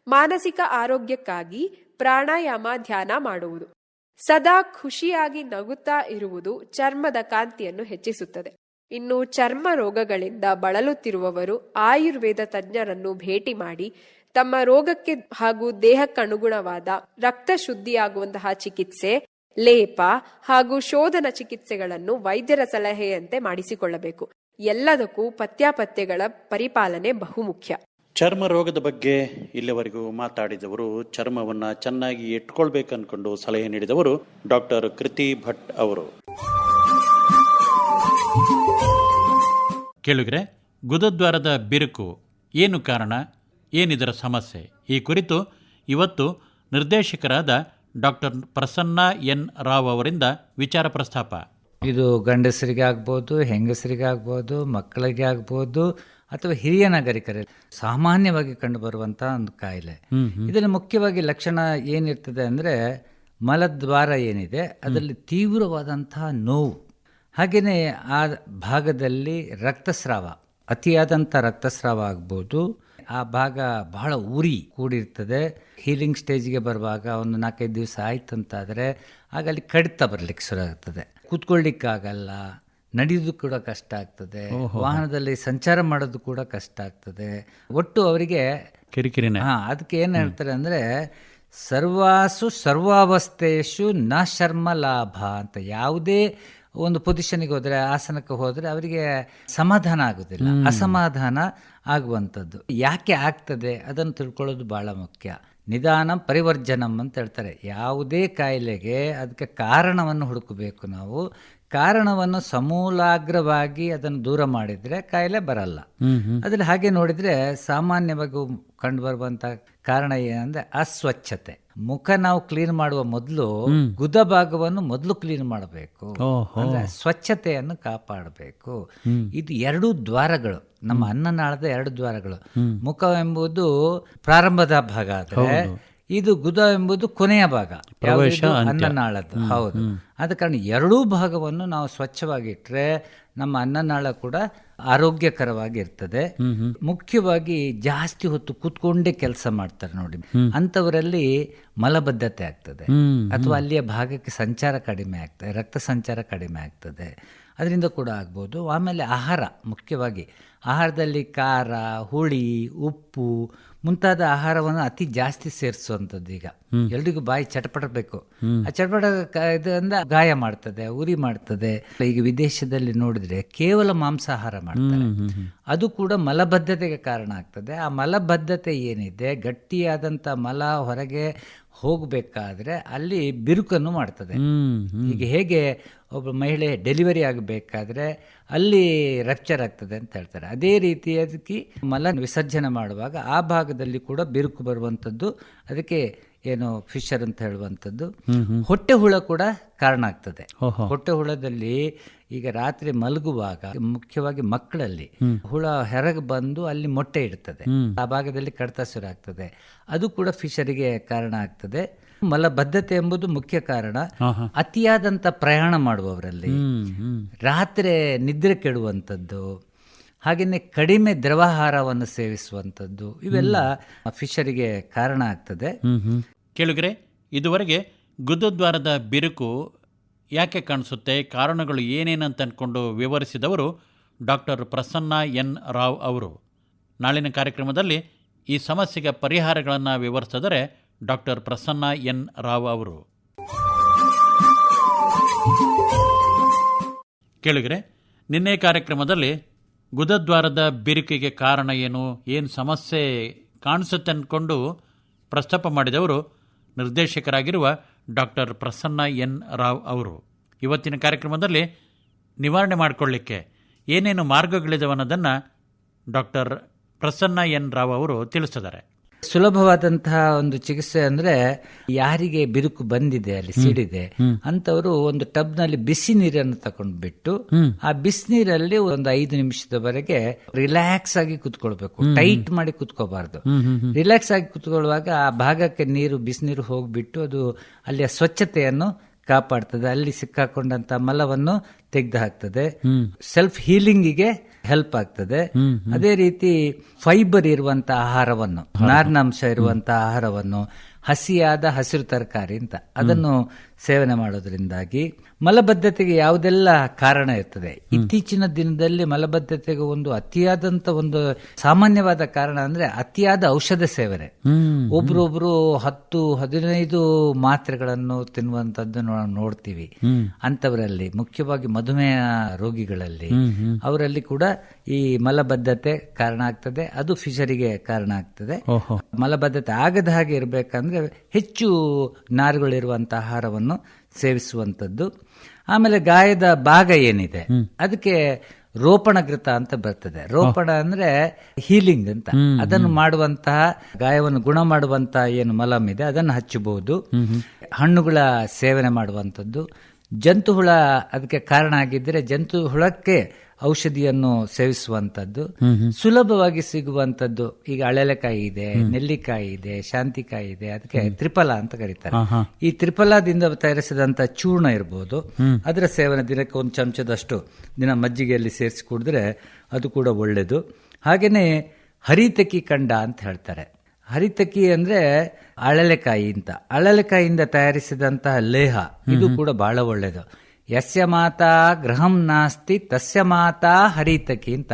ಮಾನಸಿಕ ಆರೋಗ್ಯಕ್ಕಾಗಿ ಪ್ರಾಣಾಯಾಮ ಧ್ಯಾನ ಮಾಡುವುದು. ಸದಾ ಖುಷಿಯಾಗಿ ನಗುತ್ತಾ ಇರುವುದು ಚರ್ಮದ ಕಾಂತಿಯನ್ನು ಹೆಚ್ಚಿಸುತ್ತದೆ. ಇನ್ನು ಚರ್ಮ ರೋಗಗಳಿಂದ ಬಳಲುತ್ತಿರುವವರು ಆಯುರ್ವೇದ ತಜ್ಞರನ್ನು ಭೇಟಿ ಮಾಡಿ ತಮ್ಮ ರೋಗಕ್ಕೆ ಹಾಗೂ ದೇಹಕ್ಕನುಗುಣವಾದ ರಕ್ತ ಶುದ್ಧಿಯಾಗುವಂತಹ ಚಿಕಿತ್ಸೆ ಲೇಪ ಹಾಗೂ ಶೋಧನ ಚಿಕಿತ್ಸೆಗಳನ್ನು ವೈದ್ಯರ ಸಲಹೆಯಂತೆ ಮಾಡಿಸಿಕೊಳ್ಳಬೇಕು. ಎಲ್ಲದಕ್ಕೂ ಪತ್ಯಾಪತ್ಯಗಳ ಪರಿಪಾಲನೆ ಬಹುಮುಖ್ಯ. ಚರ್ಮ ರೋಗದ ಬಗ್ಗೆ ಇಲ್ಲಿವರೆಗೂ ಮಾತಾಡಿದವರು ಚರ್ಮವನ್ನ ಚೆನ್ನಾಗಿ ಇಟ್ಕೊಳ್ಬೇಕು ಅನ್ಕೊಂಡು ಸಲಹೆ ನೀಡಿದವರು ಡಾಕ್ಟರ್ ಕೃತಿ ಭಟ್ ಅವರು. ಕೇಳುಗರೆ ಗುದದ್ವಾರದ ಬಿರುಕು ಏನು ಕಾರಣ? ಏನಿದರ ಸಮಸ್ಯೆ? ಈ ಕುರಿತು ಇವತ್ತು ನಿರ್ದೇಶಕರಾದ ಡಾಕ್ಟರ್ ಪ್ರಸನ್ನ ಎನ್. ರಾವ್ ಅವರಿಂದ ವಿಚಾರ ಪ್ರಸ್ತಾಪ. ಇದು ಗಂಡಸರಿಗೆ ಆಗ್ಬೋದು ಹೆಂಗಸರಿಗೆ ಆಗ್ಬೋದು ಮಕ್ಕಳಿಗೆ ಆಗ್ಬೋದು ಅಥವಾ ಹಿರಿಯ ನಾಗರಿಕರಲ್ಲಿ ಸಾಮಾನ್ಯವಾಗಿ ಕಂಡುಬರುವಂಥ ಒಂದು ಕಾಯಿಲೆ. ಇದರಲ್ಲಿ ಮುಖ್ಯವಾಗಿ ಲಕ್ಷಣ ಏನಿರ್ತದೆ ಅಂದರೆ ಮಲದ್ವಾರ ಏನಿದೆ ಅದರಲ್ಲಿ ತೀವ್ರವಾದಂತಹ ನೋವು. ಹಾಗೆಯೇ ಆ ಭಾಗದಲ್ಲಿ ರಕ್ತಸ್ರಾವ ಅತಿಯಾದಂಥ ರಕ್ತಸ್ರಾವ ಆಗ್ಬೋದು ಆ ಭಾಗ ಬಹಳ ಉರಿ ಕೂಡಿರ್ತದೆ. ಹೀಲಿಂಗ್ ಸ್ಟೇಜ್ಗೆ ಬರುವಾಗ ಒಂದು ನಾಲ್ಕೈದು ದಿವಸ ಆಯ್ತು ಅಂತಾದರೆ ಆಗ ಅಲ್ಲಿ ಕಡಿತ ಬರಲಿಕ್ಕೆ ಶುರು ಆಗ್ತದೆ. ಕೂತ್ಕೊಳ್ಳಿಕ್ಕಾಗಲ್ಲ ನಡೆಯೋದು ಕೂಡ ಕಷ್ಟ ಆಗ್ತದೆ. ವಾಹನದಲ್ಲಿ ಸಂಚಾರ ಮಾಡೋದು ಕೂಡ ಕಷ್ಟ ಆಗ್ತದೆ. ಒಟ್ಟು ಅವರಿಗೆ ಕಿರಿಕಿರಿ ಹಾ ಅದಕ್ಕೆ ಏನು ಹೇಳ್ತಾರೆ ಅಂದರೆ ಸರ್ವಾಸು ಸರ್ವಾವಸ್ಥೆಯು ನ ಶರ್ಮ ಲಾಭ ಅಂತ ಯಾವುದೇ ಒಂದು ಪೊಸಿಷನ್ಗೆ ಹೋದರೆ ಆಸನಕ್ಕೆ ಹೋದರೆ ಅವರಿಗೆ ಸಮಾಧಾನ ಆಗೋದಿಲ್ಲ. ಅಸಮಾಧಾನ ಆಗುವಂಥದ್ದು. ಯಾಕೆ ಆಗ್ತದೆ? ಅದನ್ನು ತಿಳ್ಕೊಳ್ಳೋದು ಭಾಳ ಮುಖ್ಯ. ನಿಧಾನ ಪರಿವರ್ಜನಂ ಅಂತ ಹೇಳ್ತಾರೆ. ಯಾವುದೇ ಕಾಯಿಲೆಗೆ ಅದಕ್ಕೆ ಕಾರಣವನ್ನು ಹುಡುಕಬೇಕು ನಾವು. ಕಾರಣವನ್ನು ಸಮೂಲಾಗ್ರವಾಗಿ ಅದನ್ನು ದೂರ ಮಾಡಿದರೆ ಕಾಯಿಲೆ ಬರಲ್ಲ. ಅದ್ರಲ್ಲಿ ಹಾಗೆ ನೋಡಿದರೆ ಸಾಮಾನ್ಯವಾಗಿ ಕಂಡುಬರುವಂಥ ಕಾರಣ ಏನಂದ್ರೆ ಅಸ್ವಚ್ಛತೆ. ಮುಖ ನಾವು ಕ್ಲೀನ್ ಮಾಡುವ ಮೊದಲು ಗುದ ಭಾಗವನ್ನು ಮೊದಲು ಕ್ಲೀನ್ ಮಾಡಬೇಕು. ಅಂದ್ರೆ ಸ್ವಚ್ಛತೆಯನ್ನು ಕಾಪಾಡಬೇಕು. ಇದು ಎರಡು ದ್ವಾರಗಳು. ನಮ್ಮ ಅನ್ನನಾಳದ ಎರಡು ದ್ವಾರಗಳು. ಮುಖ ಎಂಬುದು ಪ್ರಾರಂಭದ ಭಾಗ ಆದರೆ ಇದು ಗುದ ಎಂಬುದು ಕೊನೆಯ ಭಾಗ. ಅನ್ನನಾಳದ? ಅನ್ನನಾಳದ್ದು. ಹೌದು. ಆದ ಕಾರಣ ಎರಡೂ ಭಾಗವನ್ನು ನಾವು ಸ್ವಚ್ಛವಾಗಿಟ್ರೆ ನಮ್ಮ ಅನ್ನನಾಳ ಕೂಡ ಆರೋಗ್ಯಕರವಾಗಿ ಇರ್ತದೆ ಮುಖ್ಯವಾಗಿ ಜಾಸ್ತಿ ಹೊತ್ತು ಕೂತ್ಕೊಂಡೇ ಕೆಲಸ ಮಾಡ್ತಾರೆ ನೋಡಿ. ಅಂಥವರಲ್ಲಿ ಮಲಬದ್ಧತೆ ಆಗ್ತದೆ. ಅಥವಾ ಅಲ್ಲಿಯ ಭಾಗಕ್ಕೆ ಸಂಚಾರ ಕಡಿಮೆ ಆಗ್ತದೆ ರಕ್ತ ಸಂಚಾರ ಕಡಿಮೆ ಆಗ್ತದೆ. ಅದರಿಂದ ಕೂಡ ಆಗ್ಬೋದು. ಆಮೇಲೆ ಆಹಾರ ಮುಖ್ಯವಾಗಿ ಆಹಾರದಲ್ಲಿ ಖಾರ ಹುಳಿ ಉಪ್ಪು ಮುಂತಾದ ಆಹಾರವನ್ನು ಅತಿ ಜಾಸ್ತಿ ಸೇರಿಸುವಂಥದ್ದು ಈಗ. ಎಲ್ರಿಗೂ ಬಾಯಿ ಚಟಪಡಬೇಕು ಆ ಚಟಪಟ ಇದರಿಂದ ಗಾಯ ಮಾಡ್ತದೆ ಉರಿ ಮಾಡ್ತದೆ. ಈಗ ವಿದೇಶದಲ್ಲಿ ನೋಡಿದ್ರೆ ಕೇವಲ ಮಾಂಸಾಹಾರ ಮಾಡ್ತಾರೆ. ಅದು ಕೂಡ ಮಲಬದ್ಧತೆಗೆ ಕಾರಣ ಆಗ್ತದೆ. ಆ ಮಲಬದ್ಧತೆ ಏನಿದೆ? ಗಟ್ಟಿಯಾದಂಥ ಮಲ ಹೊರಗೆ ಹೋಗಬೇಕಾದ್ರೆ ಅಲ್ಲಿ ಬಿರುಕನ್ನು ಮಾಡ್ತದೆ. ಈಗ ಹೇಗೆ ಒಬ್ಬ ಮಹಿಳೆ ಡೆಲಿವರಿ ಆಗಬೇಕಾದ್ರೆ ಅಲ್ಲಿ ರಪ್ಚರ್ ಆಗ್ತದೆ ಅಂತ ಹೇಳ್ತಾರೆ. ಅದೇ ರೀತಿ ಅದಕ್ಕೆ ಮಲ ವಿಸರ್ಜನೆ ಮಾಡುವಾಗ ಆ ಭಾಗದಲ್ಲಿ ಕೂಡ ಬಿರುಕು ಬರುವಂಥದ್ದು ಅದಕ್ಕೆ ಏನು ಫಿಶರ್ ಅಂತ ಹೇಳುವಂಥದ್ದು. ಹೊಟ್ಟೆ ಹುಳ ಕೂಡ ಕಾರಣ ಆಗ್ತದೆ. ಹೊಟ್ಟೆ ಹುಳದಲ್ಲಿ ಈಗ ರಾತ್ರಿ ಮಲಗುವಾಗ ಮುಖ್ಯವಾಗಿ ಮಕ್ಕಳಲ್ಲಿ ಹುಳ ಹೊರಗೆ ಬಂದು ಅಲ್ಲಿ ಮೊಟ್ಟೆ ಇಡ್ತದೆ. ಆ ಭಾಗದಲ್ಲಿ ಕಡತ ಶುರು ಆಗ್ತದೆ. ಅದು ಕೂಡ ಫಿಶರಿಗೆ ಕಾರಣ ಆಗ್ತದೆ. ಮಲಬದ್ಧತೆ ಎಂಬುದು ಮುಖ್ಯ ಕಾರಣ. ಅತಿಯಾದಂಥ ಪ್ರಯಾಣ ಮಾಡುವವರಲ್ಲಿ ರಾತ್ರಿ ನಿದ್ರೆ ಕೆಡುವಂಥದ್ದು ಹಾಗೆಯೇ ಕಡಿಮೆ ದ್ರವಾಹಾರವನ್ನು ಸೇವಿಸುವಂಥದ್ದು ಇವೆಲ್ಲ ಫಿಶರಿಗೆ ಕಾರಣ ಆಗ್ತದೆ. ಕೇಳುಗರೆ ಇದುವರೆಗೆ ಗುದ್ದದ್ವಾರದ ಬಿರುಕು ಯಾಕೆ ಕಾಣಿಸುತ್ತೆ ಕಾರಣಗಳು ಏನೇನಂತ ಅಂದ್ಕೊಂಡು ವಿವರಿಸಿದವರು ಡಾಕ್ಟರ್ ಪ್ರಸನ್ನ ಎನ್ ರಾವ್ ಅವರು. ನಾಳಿನ ಕಾರ್ಯಕ್ರಮದಲ್ಲಿ ಈ ಸಮಸ್ಯೆಗೆ ಪರಿಹಾರಗಳನ್ನು ವಿವರಿಸಿದರೆ ಡಾಕ್ಟರ್ ಪ್ರಸನ್ನ ಎನ್ ರಾವ್ ಅವರು. ಕೇಳಿದರೆ ನಿನ್ನೆ ಕಾರ್ಯಕ್ರಮದಲ್ಲಿ ಗುದದ್ವಾರದ ಬಿರುಕಿಗೆ ಕಾರಣ ಏನು ಏನು ಸಮಸ್ಯೆ ಕಾಣಿಸುತ್ತೆ ಅಂದ್ಕೊಂಡು ಪ್ರಸ್ತಾಪ ಮಾಡಿದವರು ನಿರ್ದೇಶಕರಾಗಿರುವ ಡಾಕ್ಟರ್ ಪ್ರಸನ್ನ ಎನ್ ರಾವ್ ಅವರು. ಇವತ್ತಿನ ಕಾರ್ಯಕ್ರಮದಲ್ಲಿ ನಿವಾರಣೆ ಮಾಡಿಕೊಳ್ಳಿಕ್ಕೆ ಏನೇನು ಮಾರ್ಗಗಳಿದವನ್ನೋದನ್ನು ಡಾಕ್ಟರ್ ಪ್ರಸನ್ನ ಎನ್ ರಾವ್ ಅವರು ತಿಳಿಸಿದ್ದಾರೆ. ಸುಲಭವಾದಂತಹ ಒಂದು ಚಿಕಿತ್ಸೆ ಅಂದ್ರೆ ಯಾರಿಗೆ ಬಿರುಕು ಬಂದಿದೆ ಅಲ್ಲಿ ಸಿಡಿದೆ ಅಂತವರು ಒಂದು ಟಬ್ನಲ್ಲಿ ಬಿಸಿ ನೀರನ್ನು ತಕೊಂಡು ಬಿಟ್ಟು ಆ ಬಿಸಿನೀರಲ್ಲಿ ಒಂದು ಐದು ನಿಮಿಷದವರೆಗೆ ರಿಲ್ಯಾಕ್ಸ್ ಆಗಿ ಕುತ್ಕೊಳ್ಬೇಕು. ಟೈಟ್ ಮಾಡಿ ಕುತ್ಕೋಬಾರ್ದು. ರಿಲ್ಯಾಕ್ಸ್ ಆಗಿ ಕುತ್ಕೊಳ್ಳುವಾಗ ಆ ಭಾಗಕ್ಕೆ ನೀರು ಬಿಸಿನೀರು ಹೋಗ್ಬಿಟ್ಟು ಅದು ಅಲ್ಲಿಯ ಸ್ವಚ್ಛತೆಯನ್ನು ಕಾಪಾಡ್ತದೆ. ಅಲ್ಲಿ ಸಿಕ್ಕಾಕೊಂಡಂತ ಮಲವನ್ನು ತೆಗೆದು ಹಾಕ್ತದೆ. ಸೆಲ್ಫ್ ಹೀಲಿಂಗಿಗೆ ಹೆಲ್ಪ್ ಆಗ್ತದೆ. ಅದೇ ರೀತಿ ಫೈಬರ್ ಇರುವಂತ ಆಹಾರವನ್ನು ನಾರಿನಾಂಶ ಇರುವಂತ ಆಹಾರವನ್ನು ಹಸಿಯಾದ ಹಸಿರು ತರಕಾರಿ ಅಂತ. ಅದನ್ನು ಸೇವನೆ ಮಾಡೋದ್ರಿಂದಾಗಿ ಮಲಬದ್ಧತೆಗೆ ಯಾವುದೆಲ್ಲ ಕಾರಣ ಇರ್ತದೆ? ಇತ್ತೀಚಿನ ದಿನದಲ್ಲಿ ಮಲಬದ್ಧತೆಗೆ ಒಂದು ಅತಿಯಾದಂತ ಒಂದು ಸಾಮಾನ್ಯವಾದ ಕಾರಣ ಅಂದ್ರೆ ಅತಿಯಾದ ಔಷಧ ಸೇವನೆ. ಒಬ್ರೊಬ್ರು ಹತ್ತು ಹದಿನೈದು ಮಾತ್ರೆಗಳನ್ನು ತಿನ್ನುವಂತದ್ದು ನಾವು ನೋಡ್ತೀವಿ. ಅಂತವರಲ್ಲಿ ಮುಖ್ಯವಾಗಿ ಮಧುಮೇಹ ರೋಗಿಗಳಲ್ಲಿ ಅವರಲ್ಲಿ ಕೂಡ ಈ ಮಲಬದ್ಧತೆ ಕಾರಣ ಆಗ್ತದೆ. ಅದು ಫಿಶರಿಗೆ ಕಾರಣ ಆಗ್ತದೆ. ಮಲಬದ್ಧತೆ ಆಗದ ಹಾಗೆ ಇರಬೇಕಂದ್ರೆ ಹೆಚ್ಚು ನಾರುಗಳಿರುವಂತಹ ಆಹಾರವನ್ನು ಸೇವಿಸುವಂತದ್ದು ಆಮೇಲೆ ಗಾಯದ ಭಾಗ ಏನಿದೆ? ಅದಕ್ಕೆ ರೋಪಣಗೃತ ಅಂತ ಬರ್ತದೆ. ರೋಪಣ ಅಂದ್ರೆ ಹೀಲಿಂಗ್ ಅಂತ. ಅದನ್ನು ಮಾಡುವಂತಹ ಗಾಯವನ್ನು ಗುಣ ಮಾಡುವಂತಹ ಏನು ಮಲಮ್ ಇದೆ ಅದನ್ನು ಹಚ್ಚಬಹುದು. ಹಣ್ಣುಗಳ ಸೇವನೆ ಮಾಡುವಂಥದ್ದು. ಜಂತು ಹುಳ ಅದಕ್ಕೆ ಕಾರಣ ಆಗಿದ್ದರೆ ಜಂತು ಹುಳಕ್ಕೆ ಔಷಧಿಯನ್ನು ಸೇವಿಸುವಂತದ್ದು ಸುಲಭವಾಗಿ ಸಿಗುವಂತದ್ದು ಈಗ ಅಳಲೆಕಾಯಿ ಇದೆ ನೆಲ್ಲಿಕಾಯಿ ಇದೆ ಶಾಂತಿಕಾಯಿ ಇದೆ ಅದಕ್ಕೆ ತ್ರಿಫಲ ಅಂತ ಕರೀತಾರೆ. ಈ ತ್ರಿಫಲದಿಂದ ತಯಾರಿಸಿದಂತ ಚೂರ್ಣ ಇರಬಹುದು ಅದರ ಸೇವನೆ ದಿನಕ್ಕೆ ಒಂದು ಚಮಚದಷ್ಟು ದಿನ ಮಜ್ಜಿಗೆಯಲ್ಲಿ ಸೇರಿಸಿ ಕುಡಿದ್ರೆ ಅದು ಕೂಡ ಒಳ್ಳೆಯದು. ಹಾಗೇನೆ ಹರಿತಕಿ ಕಂಡ ಅಂತ ಹೇಳ್ತಾರೆ. ಹರಿತಕಿ ಅಂದ್ರೆ ಅಳಲೆಕಾಯಿ ಅಂತ. ಅಳಲೆಕಾಯಿಯಿಂದ ತಯಾರಿಸಿದಂತಹ ಲೇಹ ಇದು ಕೂಡ ಬಹಳ ಒಳ್ಳೆಯದು. ಯಸ್ಯ ಮಾತಾ ಗೃಹಂ ನಾಸ್ತಿ ತಸ್ಯ ಮಾತಾ ಹರಿತಕಿ ಅಂತ.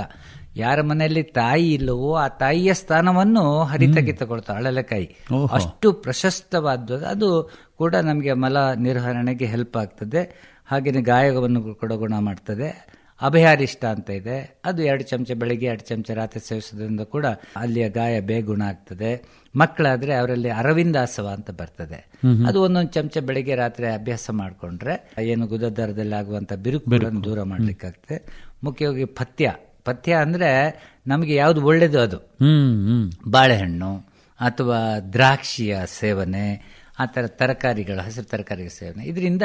ಯಾರ ಮನೆಯಲ್ಲಿ ತಾಯಿ ಇಲ್ಲವೋ ಆ ತಾಯಿಯ ಸ್ಥಾನವನ್ನು ಹರಿತಕಿ ತಗೊಳ್ತಾರೆ ಅಳಲೆಕಾಯಿ. ಅಷ್ಟು ಪ್ರಶಸ್ತವಾದದ್ದು. ಅದು ಕೂಡ ನಮಗೆ ಮಲ ನಿರ್ವಹಣೆಗೆ ಹೆಲ್ಪ್ ಆಗ್ತದೆ. ಹಾಗೆಯೇ ಗಾಯವನ್ನು ಕೂಡ ಗುಣ ಮಾಡ್ತದೆ. ಅಭಯಾರಿಷ್ಟ ಅಂತ ಇದೆ. ಅದು ಎರಡು ಚಮಚ ಬೆಳಿಗ್ಗೆ ಎರಡು ಚಮಚ ರಾತ್ರಿ ಸೇವಿಸೋದ್ರಿಂದ ಕೂಡ ಅಲ್ಲಿಯ ಗಾಯ ಬೇಗುಣ ಆಗ್ತದೆ. ಮಕ್ಕಳಾದ್ರೆ ಅವರಲ್ಲಿ ಅರವಿಂದಾಸವ ಅಂತ ಬರ್ತದೆ. ಅದು ಒಂದೊಂದು ಚಮಚ ಬೆಳಿಗ್ಗೆ ರಾತ್ರಿ ಅಭ್ಯಾಸ ಮಾಡಿಕೊಂಡ್ರೆ ಏನು ಗುದದ್ವಾರದಲ್ಲಿ ಆಗುವಂತ ಬಿರುಕುಗಳನ್ನು ದೂರ ಮಾಡ್ಲಿಕ್ಕಾಗ್ತದೆ. ಮುಖ್ಯವಾಗಿ ಪಥ್ಯ. ಪಥ್ಯ ಅಂದ್ರೆ ನಮಗೆ ಯಾವ್ದು ಒಳ್ಳೇದು ಅದು. ಬಾಳೆಹಣ್ಣು ಅಥವಾ ದ್ರಾಕ್ಷಿಯ ಸೇವನೆ ಆ ಥರ ತರಕಾರಿಗಳು, ಹಸಿರು ತರಕಾರಿಗಳ ಸೇವನೆ. ಇದರಿಂದ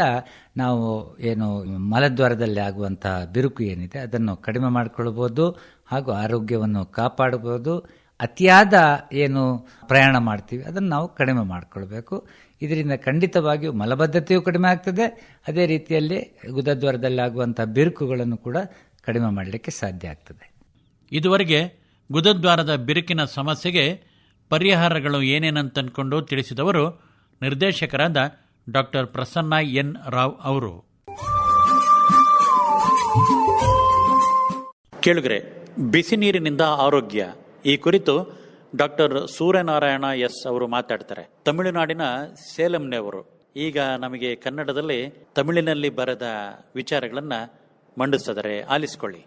ನಾವು ಏನು ಮಲದ್ವಾರದಲ್ಲಿ ಆಗುವಂತಹ ಬಿರುಕು ಏನಿದೆ, ಅದನ್ನು ಕಡಿಮೆ ಮಾಡಿಕೊಳ್ಬೋದು ಹಾಗೂ ಆರೋಗ್ಯವನ್ನು ಕಾಪಾಡಬಹುದು ಅತಿಯಾದ ಏನು ಪ್ರಯಾಣ ಮಾಡ್ತೀವಿ, ಅದನ್ನು ನಾವು ಕಡಿಮೆ ಮಾಡಿಕೊಳ್ಬೇಕು. ಇದರಿಂದ ಖಂಡಿತವಾಗಿಯೂ ಮಲಬದ್ಧತೆಯೂ ಕಡಿಮೆ ಆಗ್ತದೆ. ಅದೇ ರೀತಿಯಲ್ಲಿ ಗುದದ್ವಾರದಲ್ಲಿ ಆಗುವಂತಹ ಬಿರುಕುಗಳನ್ನು ಕೂಡ ಕಡಿಮೆ ಮಾಡಲಿಕ್ಕೆ ಸಾಧ್ಯ ಆಗ್ತದೆ. ಇದುವರೆಗೆ ಗುದದ್ವಾರದ ಬಿರುಕಿನ ಸಮಸ್ಯೆಗೆ ಪರಿಹಾರಗಳು ಏನೇನಂತ ಅನ್ಕೊಂಡು ತಿಳಿಸಿದವರು ನಿರ್ದೇಶಕರಾದ ಡಾಕ್ಟರ್ ಪ್ರಸನ್ನ ಎನ್. ರಾವ್ ಅವರು. ಕೇಳುಗರೆ ಬಿಸಿ ನೀರಿನಿಂದ ಆರೋಗ್ಯ. ಈ ಕುರಿತು ಡಾಕ್ಟರ್ ಸೂರ್ಯನಾರಾಯಣ ಎಸ್. ಅವರು ಮಾತಾಡ್ತಾರೆ. ತಮಿಳುನಾಡಿನ ಸೇಲಂನವರು. ಈಗ ನಮಗೆ ಕನ್ನಡದಲ್ಲಿ ತಮಿಳಿನಲ್ಲಿ ಬರೆದ ವಿಚಾರಗಳನ್ನ ಮಂಡಿಸಿದರೆ ಆಲಿಸಿಕೊಳ್ಳಿ.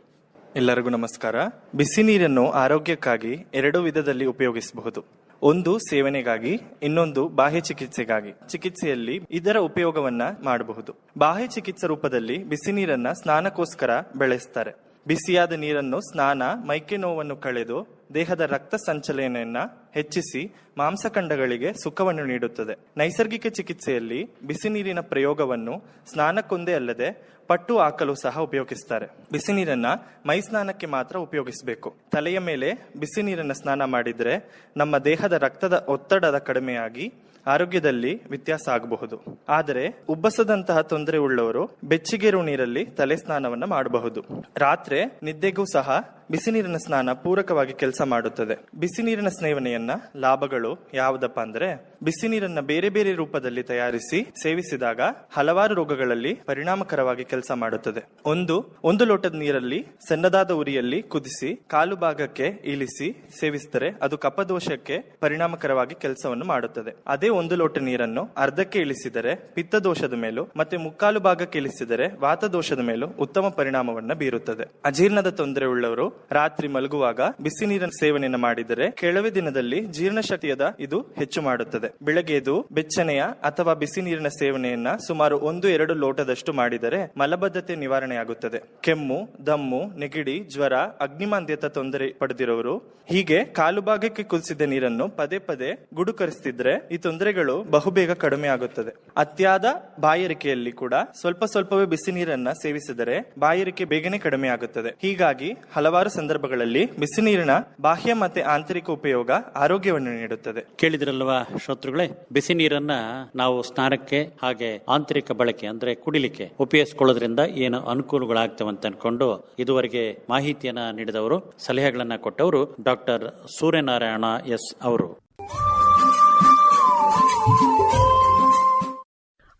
ಎಲ್ಲರಿಗೂ ನಮಸ್ಕಾರ. ಬಿಸಿ ನೀರನ್ನು ಆರೋಗ್ಯಕ್ಕಾಗಿ ಎರಡು ವಿಧದಲ್ಲಿ ಉಪಯೋಗಿಸಬಹುದು. ಒಂದು ಸೇವನೆಗಾಗಿ, ಇನ್ನೊಂದು ಬಾಹ್ಯ ಚಿಕಿತ್ಸೆಗಾಗಿ, ಚಿಕಿತ್ಸೆಯಲ್ಲಿ ಇದರ ಉಪಯೋಗವನ್ನ ಮಾಡಬಹುದು. ಬಾಹ್ಯ ಚಿಕಿತ್ಸೆ ರೂಪದಲ್ಲಿ ಬಿಸಿ ನೀರನ್ನ ಸ್ನಾನಕ್ಕೋಸ್ಕರ ಬೆಳೆಸ್ತಾರೆ. ಬಿಸಿಯಾದ ನೀರನ್ನು ಸ್ನಾನ, ಮೈಕೆ ನೋವನ್ನು ಕಳೆದು ದೇಹದ ರಕ್ತ ಸಂಚಲನೆಯನ್ನ ಹೆಚ್ಚಿಸಿ ಮಾಂಸಖಂಡಗಳಿಗೆ ಸುಖವನ್ನು ನೀಡುತ್ತದೆ. ನೈಸರ್ಗಿಕ ಚಿಕಿತ್ಸೆಯಲ್ಲಿ ಬಿಸಿ ನೀರಿನ ಪ್ರಯೋಗವನ್ನು ಸ್ನಾನಕ್ಕೊಂದೇ ಅಲ್ಲದೆ ಪಟ್ಟು ಹಾಕಲು ಸಹ ಉಪಯೋಗಿಸ್ತಾರೆ. ಬಿಸಿ ನೀರನ್ನ ಮೈ ಸ್ನಾನಕ್ಕೆ ಮಾತ್ರ ಉಪಯೋಗಿಸಬೇಕು. ತಲೆಯ ಮೇಲೆ ಬಿಸಿ ನೀರನ್ನ ಸ್ನಾನ ಮಾಡಿದ್ರೆ ನಮ್ಮ ದೇಹದ ರಕ್ತದ ಒತ್ತಡದ ಕಡಿಮೆಯಾಗಿ ಆರೋಗ್ಯದಲ್ಲಿ ವ್ಯತ್ಯಾಸ ಆಗಬಹುದು. ಆದರೆ ಉಬ್ಬಸದಂತಹ ತೊಂದರೆ ಉಳ್ಳವರು ಬೆಚ್ಚಗಿರು ನೀರಲ್ಲಿ ತಲೆ ಸ್ನಾನವನ್ನ ಮಾಡಬಹುದು. ರಾತ್ರಿ ನಿದ್ದೆಗೂ ಸಹ ಬಿಸಿ ನೀರಿನ ಸ್ನಾನ ಪೂರಕವಾಗಿ ಕೆಲಸ ಮಾಡುತ್ತದೆ. ಬಿಸಿ ನೀರಿನ ಸೇವನೆಯನ್ನ ಲಾಭಗಳು ಯಾವುದಪ್ಪ ಅಂದ್ರೆ ಬಿಸಿ ನೀರನ್ನ ಬೇರೆ ಬೇರೆ ರೂಪದಲ್ಲಿ ತಯಾರಿಸಿ ಸೇವಿಸಿದಾಗ ಹಲವಾರು ರೋಗಗಳಲ್ಲಿ ಪರಿಣಾಮಕರವಾಗಿ ಕೆಲಸ ಮಾಡುತ್ತದೆ. ಒಂದು ಒಂದು ಲೋಟದ ನೀರಲ್ಲಿ ಸಣ್ಣದಾದ ಉರಿಯಲ್ಲಿ ಕುದಿಸಿ ಕಾಲು ಭಾಗಕ್ಕೆ ಇಳಿಸಿ ಸೇವಿಸಿದರೆ ಅದು ಕಪದೋಷಕ್ಕೆ ಪರಿಣಾಮಕರವಾಗಿ ಕೆಲಸವನ್ನು ಮಾಡುತ್ತದೆ. ಅದೇ ಒಂದು ಲೋಟ ನೀರನ್ನು ಅರ್ಧಕ್ಕೆ ಇಳಿಸಿದರೆ ಪಿತ್ತದೋಷದ ಮೇಲೂ ಮತ್ತೆ ಮುಕ್ಕಾಲು ಭಾಗಕ್ಕೆ ಇಳಿಸಿದರೆ ವಾತದೋಷದ ಮೇಲೂ ಉತ್ತಮ ಪರಿಣಾಮವನ್ನ ಬೀರುತ್ತದೆ. ಅಜೀರ್ಣದ ತೊಂದರೆ ಉಳ್ಳವರು ರಾತ್ರಿ ಮಲಗುವಾಗ ಬಿಸಿ ನೀರಿನ ಸೇವನೆಯನ್ನು ಮಾಡಿದರೆ ಕೆಳವೇ ದಿನದಲ್ಲಿ ಜೀರ್ಣಶಕ್ತಿಯದ ಇದು ಹೆಚ್ಚು ಮಾಡುತ್ತದೆ. ಬೆಳಗ್ಗೆ ಎದ್ದು ಬೆಚ್ಚನೆಯ ಅಥವಾ ಬಿಸಿ ನೀರಿನ ಸೇವನೆಯನ್ನ ಸುಮಾರು ಒಂದು ಎರಡು ಲೋಟದಷ್ಟು ಮಾಡಿದರೆ ಮಲಬದ್ಧತೆ ನಿವಾರಣೆಯಾಗುತ್ತದೆ. ಕೆಮ್ಮು, ದಮ್ಮು, ನೆಗಡಿ, ಜ್ವರ, ಅಗ್ನಿಮಾಂದ್ಯತ ತೊಂದರೆ ಪಡೆದಿರುವವರು ಹೀಗೆ ಕಾಲು ಭಾಗಕ್ಕೆ ಕುದಿಸಿದ ನೀರನ್ನು ಪದೇ ಪದೇ ಗುಡುಕರಿಸ್ತಿದ್ರೆ ಈ ತೊಂದರೆಗಳು ಬಹುಬೇಗ ಕಡಿಮೆ ಆಗುತ್ತದೆ. ಅತಿಯಾದ ಬಾಯಾರಿಕೆಯಲ್ಲಿ ಕೂಡ ಸ್ವಲ್ಪ ಸ್ವಲ್ಪವೇ ಬಿಸಿ ನೀರನ್ನ ಸೇವಿಸಿದರೆ ಬಾಯಾರಿಕೆ ಬೇಗನೆ ಕಡಿಮೆ ಆಗುತ್ತದೆ. ಹೀಗಾಗಿ ಹಲವಾರು ಸಂದರ್ಭಗಳಲ್ಲಿ ಬಿಸಿ ನೀರಿನ ಬಾಹ್ಯ ಮತ್ತೆ ಆಂತರಿಕ ಉಪಯೋಗ ಆರೋಗ್ಯವನ್ನು ನೀಡುತ್ತದೆ. ಕೇಳಿದ್ರಲ್ವಾ ಶ್ರೋತೃಗಳೇ? ಬಿಸಿ ನೀರನ್ನ ನಾವು ಸ್ನಾನಕ್ಕೆ ಹಾಗೆ ಆಂತರಿಕ ಬಳಕೆ ಅಂದ್ರೆ ಕುಡಿಲಿಕ್ಕೆ ಉಪಯೋಗಿಸಿಕೊಳ್ಳೋದ್ರಿಂದ ಏನು ಅನುಕೂಲಗಳಾಗ್ತವೆ ಅಂತ ಅನ್ಕೊಂಡು ಇದುವರೆಗೆ ಮಾಹಿತಿಯನ್ನ ನೀಡಿದವರು ಸಲಹೆಗಳನ್ನ ಕೊಟ್ಟವರು ಡಾಕ್ಟರ್ ಸೂರ್ಯನಾರಾಯಣ ಎಸ್ ಅವರು.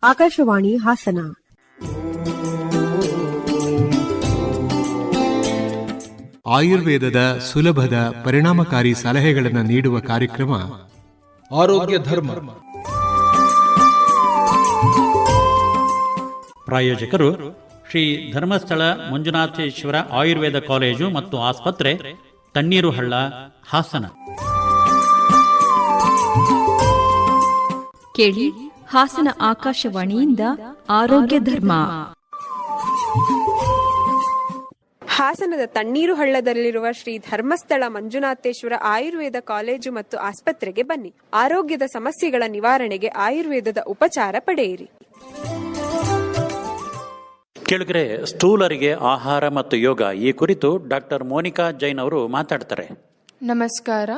ಆಕಾಶವಾಣಿ ಹಾಸನ. ಆಯುರ್ವೇದದ ಸುಲಭದ ಪರಿಣಾಮಕಾರಿ ಸಲಹೆಗಳನ್ನು ನೀಡುವ ಕಾರ್ಯಕ್ರಮ ಆರೋಗ್ಯ ಧರ್ಮ. ಪ್ರಾಯೋಜಕರು ಶ್ರೀ ಧರ್ಮಸ್ಥಳ ಮಂಜುನಾಥೇಶ್ವರ ಆಯುರ್ವೇದ ಕಾಲೇಜು ಮತ್ತು ಆಸ್ಪತ್ರೆ ತಣ್ಣೀರು ಹಳ್ಳ ಹಾಸನ. ಕೇಳಿ ಹಾಸನ ಆಕಾಶವಾಣಿಯಿಂದ ಆರೋಗ್ಯ ಧರ್ಮ. ಹಾಸನದ ತಣ್ಣೀರು ಹಳ್ಳದಲ್ಲಿರುವ ಶ್ರೀ ಧರ್ಮಸ್ಥಳ ಮಂಜುನಾಥೇಶ್ವರ ಆಯುರ್ವೇದ ಕಾಲೇಜು ಮತ್ತು ಆಸ್ಪತ್ರೆಗೆ ಬನ್ನಿ. ಆರೋಗ್ಯದ ಸಮಸ್ಯೆಗಳ ನಿವಾರಣೆಗೆ ಆಯುರ್ವೇದದ ಉಪಚಾರ ಪಡೆಯಿರಿ. ಕೆಳಗರೆ ಸ್ಥೂಲರಿಗೆ ಆಹಾರ ಮತ್ತು ಯೋಗ ಈ ಕುರಿತು ಡಾಕ್ಟರ್ ಮೋನಿಕಾ ಜೈನ್ ಅವರು ಮಾತಾಡ್ತಾರೆ. ನಮಸ್ಕಾರ.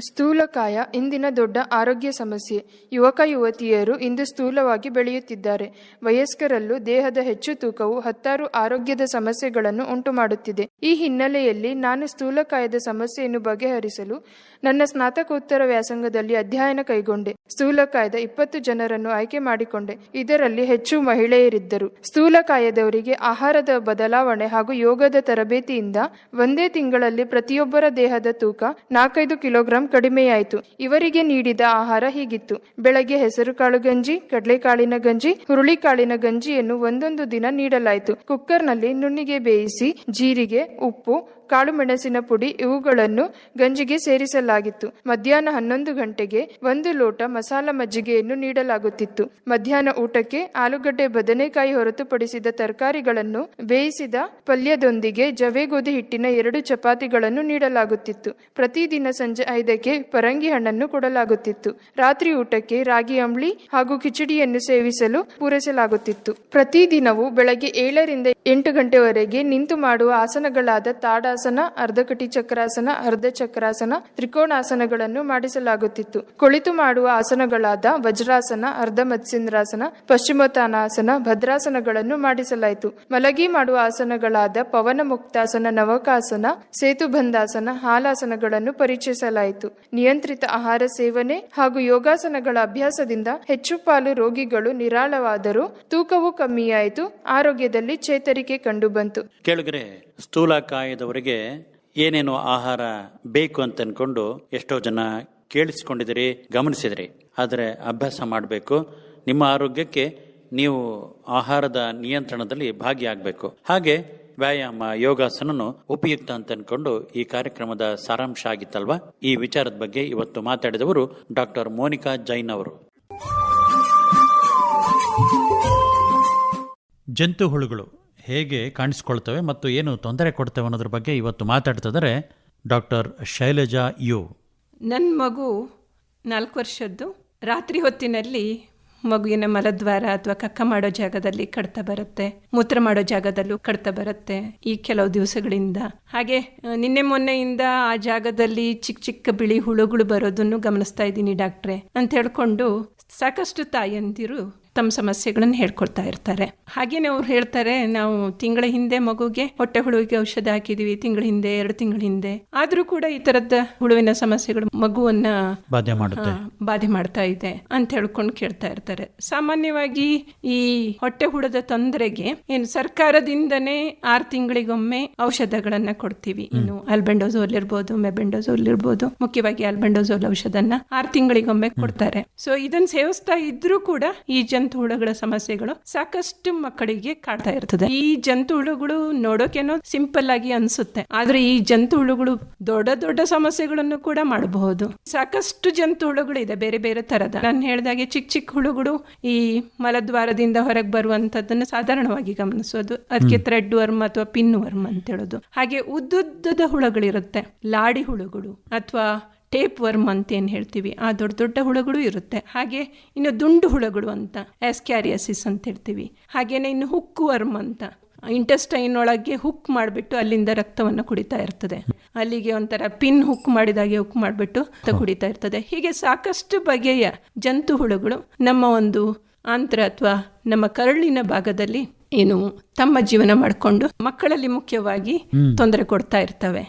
ಸ್ಥೂಲಕಾಯ, ಇಂದಿನ ದೊಡ್ಡ ಆರೋಗ್ಯ ಸಮಸ್ಯೆ. ಯುವಕ, ಯುವತಿಯರು ಇಂದು ಸ್ಥೂಲವಾಗಿ ಬೆಳೆಯುತ್ತಿದ್ದಾರೆ. ವಯಸ್ಕರಲ್ಲೂ ದೇಹದ ಹೆಚ್ಚು ತೂಕವು ಹತ್ತಾರು ಆರೋಗ್ಯದ ಸಮಸ್ಯೆಗಳನ್ನು ಉಂಟುಮಾಡುತ್ತಿದೆ. ಈ ಹಿನ್ನೆಲೆಯಲ್ಲಿ ನಾನು ಸ್ಥೂಲಕಾಯದ ಸಮಸ್ಯೆಯನ್ನು ಬಗೆಹರಿಸಲು ನನ್ನ ಸ್ನಾತಕೋತ್ತರ ವ್ಯಾಸಂಗದಲ್ಲಿ ಅಧ್ಯಯನ ಕೈಗೊಂಡೆ. ಸ್ಥೂಲಕಾಯದ ಇಪ್ಪತ್ತು ಜನರನ್ನು ಆಯ್ಕೆ ಮಾಡಿಕೊಂಡೆ. ಇದರಲ್ಲಿ ಹೆಚ್ಚು ಮಹಿಳೆಯರಿದ್ದರು. ಸ್ಥೂಲಕಾಯದವರಿಗೆ ಆಹಾರದ ಬದಲಾವಣೆ ಹಾಗೂ ಯೋಗದ ತರಬೇತಿಯಿಂದ ಒಂದೇ ತಿಂಗಳಲ್ಲಿ ಪ್ರತಿಯೊಬ್ಬರ ದೇಹದ ತೂಕ ನಾಲ್ಕೈದು ಕಿಲೋಗ್ರಾಂ ಕಡಿಮೆಯಾಯಿತು. ಇವರಿಗೆ ನೀಡಿದ ಆಹಾರ ಹೀಗಿತ್ತು. ಬೆಳಗ್ಗೆ ಹೆಸರುಕಾಳು ಗಂಜಿ, ಕಡಲೆಕಾಳಿನ ಗಂಜಿ, ಹುರುಳಿಕಾಳಿನ ಗಂಜಿಯನ್ನು ಒಂದೊಂದು ದಿನ ನೀಡಲಾಯಿತು. ಕುಕ್ಕರ್ನಲ್ಲಿ ನುಣ್ಣಿಗೆ ಬೇಯಿಸಿ, ಜೀರಿಗೆ, ಉಪ್ಪು ಕಾಳು ಮೆಣಸಿನ ಪುಡಿ ಇವುಗಳನ್ನು ಗಂಜಿಗೆ ಸೇರಿಸಲಾಗಿತ್ತು. ಮಧ್ಯಾಹ್ನ ಹನ್ನೊಂದು ಗಂಟೆಗೆ ಒಂದು ಲೋಟ ಮಸಾಲ ಮಜ್ಜಿಗೆಯನ್ನು ನೀಡಲಾಗುತ್ತಿತ್ತು. ಮಧ್ಯಾಹ್ನ ಊಟಕ್ಕೆ ಆಲೂಗಡ್ಡೆ ಬದನೆಕಾಯಿ ಹೊರತುಪಡಿಸಿದ ತರಕಾರಿಗಳನ್ನು ಬೇಯಿಸಿದ ಪಲ್ಯದೊಂದಿಗೆ ಜವೆಗೋಧಿ ಹಿಟ್ಟಿನ ಎರಡು ಚಪಾತಿಗಳನ್ನು ನೀಡಲಾಗುತ್ತಿತ್ತು. ಪ್ರತಿದಿನ ಸಂಜೆ ಐದಕ್ಕೆ ಪರಂಗಿ ಹಣ್ಣನ್ನು ಕೊಡಲಾಗುತ್ತಿತ್ತು. ರಾತ್ರಿ ಊಟಕ್ಕೆ ರಾಗಿ ಅಂಬ್ಲಿ ಹಾಗೂ ಕಿಚಡಿಯನ್ನು ಸೇವಿಸಲು ಪೂರೈಸಲಾಗುತ್ತಿತ್ತು. ಪ್ರತಿದಿನವೂ ಬೆಳಗ್ಗೆ ಏಳರಿಂದ ಎಂಟು ಗಂಟೆವರೆಗೆ ನಿಂತು ಮಾಡುವ ಆಸನಗಳಾದ ತಾಡಾಸನ ಅರ್ಧಕಟಿ ಚಕ್ರಾಸನ, ಅರ್ಧ ಚಕ್ರಾಸನ ತ್ರಿಕೋಣಾಸನಗಳನ್ನು ಮಾಡಿಸಲಾಗುತ್ತಿತ್ತು. ಕುಳಿತು ಮಾಡುವ ಆಸನಗಳಾದ ವಜ್ರಾಸನ, ಅರ್ಧ ಮತ್ಸ್ಯಂದ್ರಾಸನ ಪಶ್ಚಿಮೋತ್ತಾನಾಸನ ಭದ್ರಾಸನಗಳನ್ನು ಮಾಡಿಸಲಾಯಿತು. ಮಲಗಿ ಮಾಡುವ ಆಸನಗಳಾದ ಪವನ ಮುಕ್ತಾಸನ ನವಕಾಸನ, ಸೇತುಬಂಧಾಸನ, ಹಾಲಾಸನಗಳನ್ನು ಪರಿಚಯಿಸಲಾಯಿತು ನಿಯಂತ್ರಿತ ಆಹಾರ ಸೇವನೆ ಹಾಗೂ ಯೋಗಾಸನಗಳ ಅಭ್ಯಾಸದಿಂದ ಹೆಚ್ಚು ಪಾಲು ರೋಗಿಗಳು ನಿರಾಳವಾದರೂ ತೂಕವು ಕಮ್ಮಿಯಾಯಿತು. ಆರೋಗ್ಯದಲ್ಲಿ ಚೇತರಿಕೆ ಕಂಡುಬಂತು. ಸ್ಥೂಲಕಾಯದವರಿಗೆ ಏನೇನು ಆಹಾರ ಬೇಕು ಅಂತ ಅನ್ಕೊಂಡು ಎಷ್ಟೋ ಜನ ಕೇಳಿಸ್ಕೊಂಡಿದ್ದೀರಿ, ಗಮನಿಸಿದ್ರಿ. ಆದರೆ ಅಭ್ಯಾಸ ಮಾಡಬೇಕು. ನಿಮ್ಮ ಆರೋಗ್ಯಕ್ಕೆ ನೀವು ಆಹಾರದ ನಿಯಂತ್ರಣದಲ್ಲಿ ಭಾಗಿಯಾಗಬೇಕು. ಹಾಗೆ ವ್ಯಾಯಾಮ, ಯೋಗಾಸನನು ಉಪಯುಕ್ತ ಅಂತ ಅನ್ಕೊಂಡು ಈ ಕಾರ್ಯಕ್ರಮದ ಸಾರಾಂಶ ಆಗಿತ್ತಲ್ವಾ? ಈ ವಿಚಾರದ ಬಗ್ಗೆ ಇವತ್ತು ಮಾತಾಡಿದವರು ಡಾಕ್ಟರ್ ಮೋನಿಕಾ ಜೈನ್ ಅವರು. ಜಂತು ಹುಳುಗಳು. ಹೇಗೆ ಕಾಣಿಸ್ಕೊಳ್ತವೆ ಮತ್ತು ಏನು ತೊಂದರೆ ಕೊಡ್ತವೆ ಅನ್ನೋದ್ರ ಬಗ್ಗೆ ಇವತ್ತು ಮಾತಾಡ್ತಿದ್ದಾರೆ ಡಾಕ್ಟರ್ ಶೈಲಜಾ ಯು. ನನ್ನ ಮಗು ನಾಲ್ಕು ವರ್ಷದ್ದು. ರಾತ್ರಿ ಹೊತ್ತಿನಲ್ಲಿ ಮಗುವಿನ ಮಲದ್ವಾರ ಅಥವಾ ಕಕ್ಕ ಮಾಡೋ ಜಾಗದಲ್ಲಿ ಕಡ್ತ ಬರುತ್ತೆ, ಮೂತ್ರ ಮಾಡೋ ಜಾಗದಲ್ಲೂ ಕಡ್ತ ಬರುತ್ತೆ ಈ ಕೆಲವು ದಿವಸಗಳಿಂದ. ಹಾಗೆ ನಿನ್ನೆ ಮೊನ್ನೆಯಿಂದ ಆ ಜಾಗದಲ್ಲಿ ಚಿಕ್ಕ ಚಿಕ್ಕ ಬಿಳಿ ಹುಳುಗಳು ಬರೋದನ್ನು ಗಮನಿಸ್ತಾ ಇದ್ದೀನಿ ಡಾಕ್ಟ್ರೆ ಅಂತ ಹೇಳ್ಕೊಂಡು ಸಾಕಷ್ಟು ತಾಯಂದಿರು ತಮ್ಮ ಸಮಸ್ಯೆಗಳನ್ನು ಹೇಳ್ಕೊಳ್ತಾ ಇರ್ತಾರೆ. ಹಾಗೇನೆ ಅವ್ರು ಹೇಳ್ತಾರೆ ನಾವು ತಿಂಗಳ ಹಿಂದೆ ಮಗುಗೆ ಹೊಟ್ಟೆ ಹುಳುವಿಗೆ ಔಷಧ ಹಾಕಿದೀವಿ ತಿಂಗಳ ಹಿಂದೆ ಎರಡು ತಿಂಗಳ ಹಿಂದೆ. ಆದ್ರೂ ಕೂಡ ಈ ತರದ ಹುಳುವಿನ ಸಮಸ್ಯೆಗಳು ಮಗುವನ್ನ ಬಾಧೆ ಮಾಡುತ್ತೆ. ಬಾಧೆ ಮಾಡ್ತಾ ಇದೆ ಅಂತ ಹೇಳ್ಕೊಂಡು ಕೇಳ್ತಾ ಇರ್ತಾರೆ. ಸಾಮಾನ್ಯವಾಗಿ ಈ ಹೊಟ್ಟೆ ಹುಳದ ತೊಂದರೆಗೆ ಏನು ಸರ್ಕಾರದಿಂದನೇ ಆರು ತಿಂಗಳಿಗೊಮ್ಮೆ ಔಷಧಗಳನ್ನ ಕೊಡ್ತೀವಿ. ಇನ್ನು ಅಲ್ಬೆಂಡೋಸೋಲ್ ಇರ್ಬೋದು ಮೆಬೆಂಡೋಸೋಲ್ ಇರ್ಬೋದು ಮುಖ್ಯವಾಗಿ ಅಲ್ಬೆಂಡೋಸೋಲ್ ಔಷಧನ ಆರು ತಿಂಗಳಿಗೊಮ್ಮೆ ಕೊಡ್ತಾರೆ. ಸೊ ಇದನ್ನ ಸೇವಿಸ್ತಾ ಇದ್ರೂ ಕೂಡ ಈ ಜನ ಜಂತು ಹುಳುಗಳ ಸಮಸ್ಯೆಗಳು ಸಾಕಷ್ಟು ಮಕ್ಕಳಿಗೆ ಕಾಡ್ತಾ ಇರ್ತದೆ. ಈ ಜಂತು ಹುಳುಗಳು ನೋಡೋಕೇನೋ ಸಿಂಪಲ್ ಆಗಿ ಅನ್ಸುತ್ತೆ. ಆದ್ರೆ ಈ ಜಂತು ಹುಳುಗಳು ದೊಡ್ಡ ದೊಡ್ಡ ಸಮಸ್ಯೆಗಳನ್ನು ಕೂಡ ಮಾಡಬಹುದು. ಸಾಕಷ್ಟು ಜಂತು ಹುಳುಗಳು ಇದೆ ಬೇರೆ ಬೇರೆ ತರದ. ನಾನು ಹೇಳಿದಾಗೆ ಚಿಕ್ಕ ಚಿಕ್ಕ ಹುಳುಗಳು ಈ ಮಲದ್ವಾರದಿಂದ ಹೊರಗೆ ಬರುವಂತದ್ದನ್ನು ಸಾಧಾರಣವಾಗಿ ಗಮನಿಸೋದು. ಅದಕ್ಕೆ ಥ್ರೆಡ್ ವರ್ಮ್ ಅಥವಾ ಪಿನ್ ವರ್ಮ್ ಅಂತ ಹೇಳೋದು. ಹಾಗೆ ಉದ್ದುದ್ದದ ಹುಳುಗಳಿರುತ್ತೆ. ಲಾಡಿ ಹುಳುಗಳು ಅಥವಾ ಟೇಪ್ ವರ್ಮ್ ಅಂತ ಏನು ಹೇಳ್ತೀವಿ ಆ ದೊಡ್ಡ ದೊಡ್ಡ ಹುಳುಗಳು ಇರುತ್ತೆ. ಹಾಗೆ ಇನ್ನು ದುಂಡು ಹುಳುಗಳು ಅಂತ ಆಸ್ಕ್ಯಾರಿಯಾಸಿಸ್ ಅಂತ ಹೇಳ್ತೀವಿ. ಹಾಗೇನೆ ಇನ್ನು ಹುಕ್ ವರ್ಮ್ ಅಂತ ಇಂಟೆಸ್ಟೈನ್ ಒಳಗೆ ಹುಕ್ ಮಾಡಿಬಿಟ್ಟು ಅಲ್ಲಿಂದ ರಕ್ತವನ್ನು ಕುಡಿತಾ ಇರ್ತದೆ. ಅಲ್ಲಿಗೆ ಒಂಥರ ಪಿನ್ ಹುಕ್ ಮಾಡಿದಾಗೆ ಹುಕ್ ಮಾಡಿಬಿಟ್ಟು ಕುಡಿತಾ ಇರ್ತದೆ. ಹೀಗೆ ಸಾಕಷ್ಟು ಬಗೆಯ ಜಂತು ಹುಳುಗಳು ನಮ್ಮ ಒಂದು ಆಂತ್ರ ಅಥವಾ ನಮ್ಮ ಕರುಳಿನ ಭಾಗದಲ್ಲಿ ಏನು ತಮ್ಮ ಜೀವನ ಮಾಡಿಕೊಂಡು ಮಕ್ಕಳಲ್ಲಿ ಮುಖ್ಯವಾಗಿ ತೊಂದರೆ ಕೊಡ್ತಾ ಇರ್ತವೆ.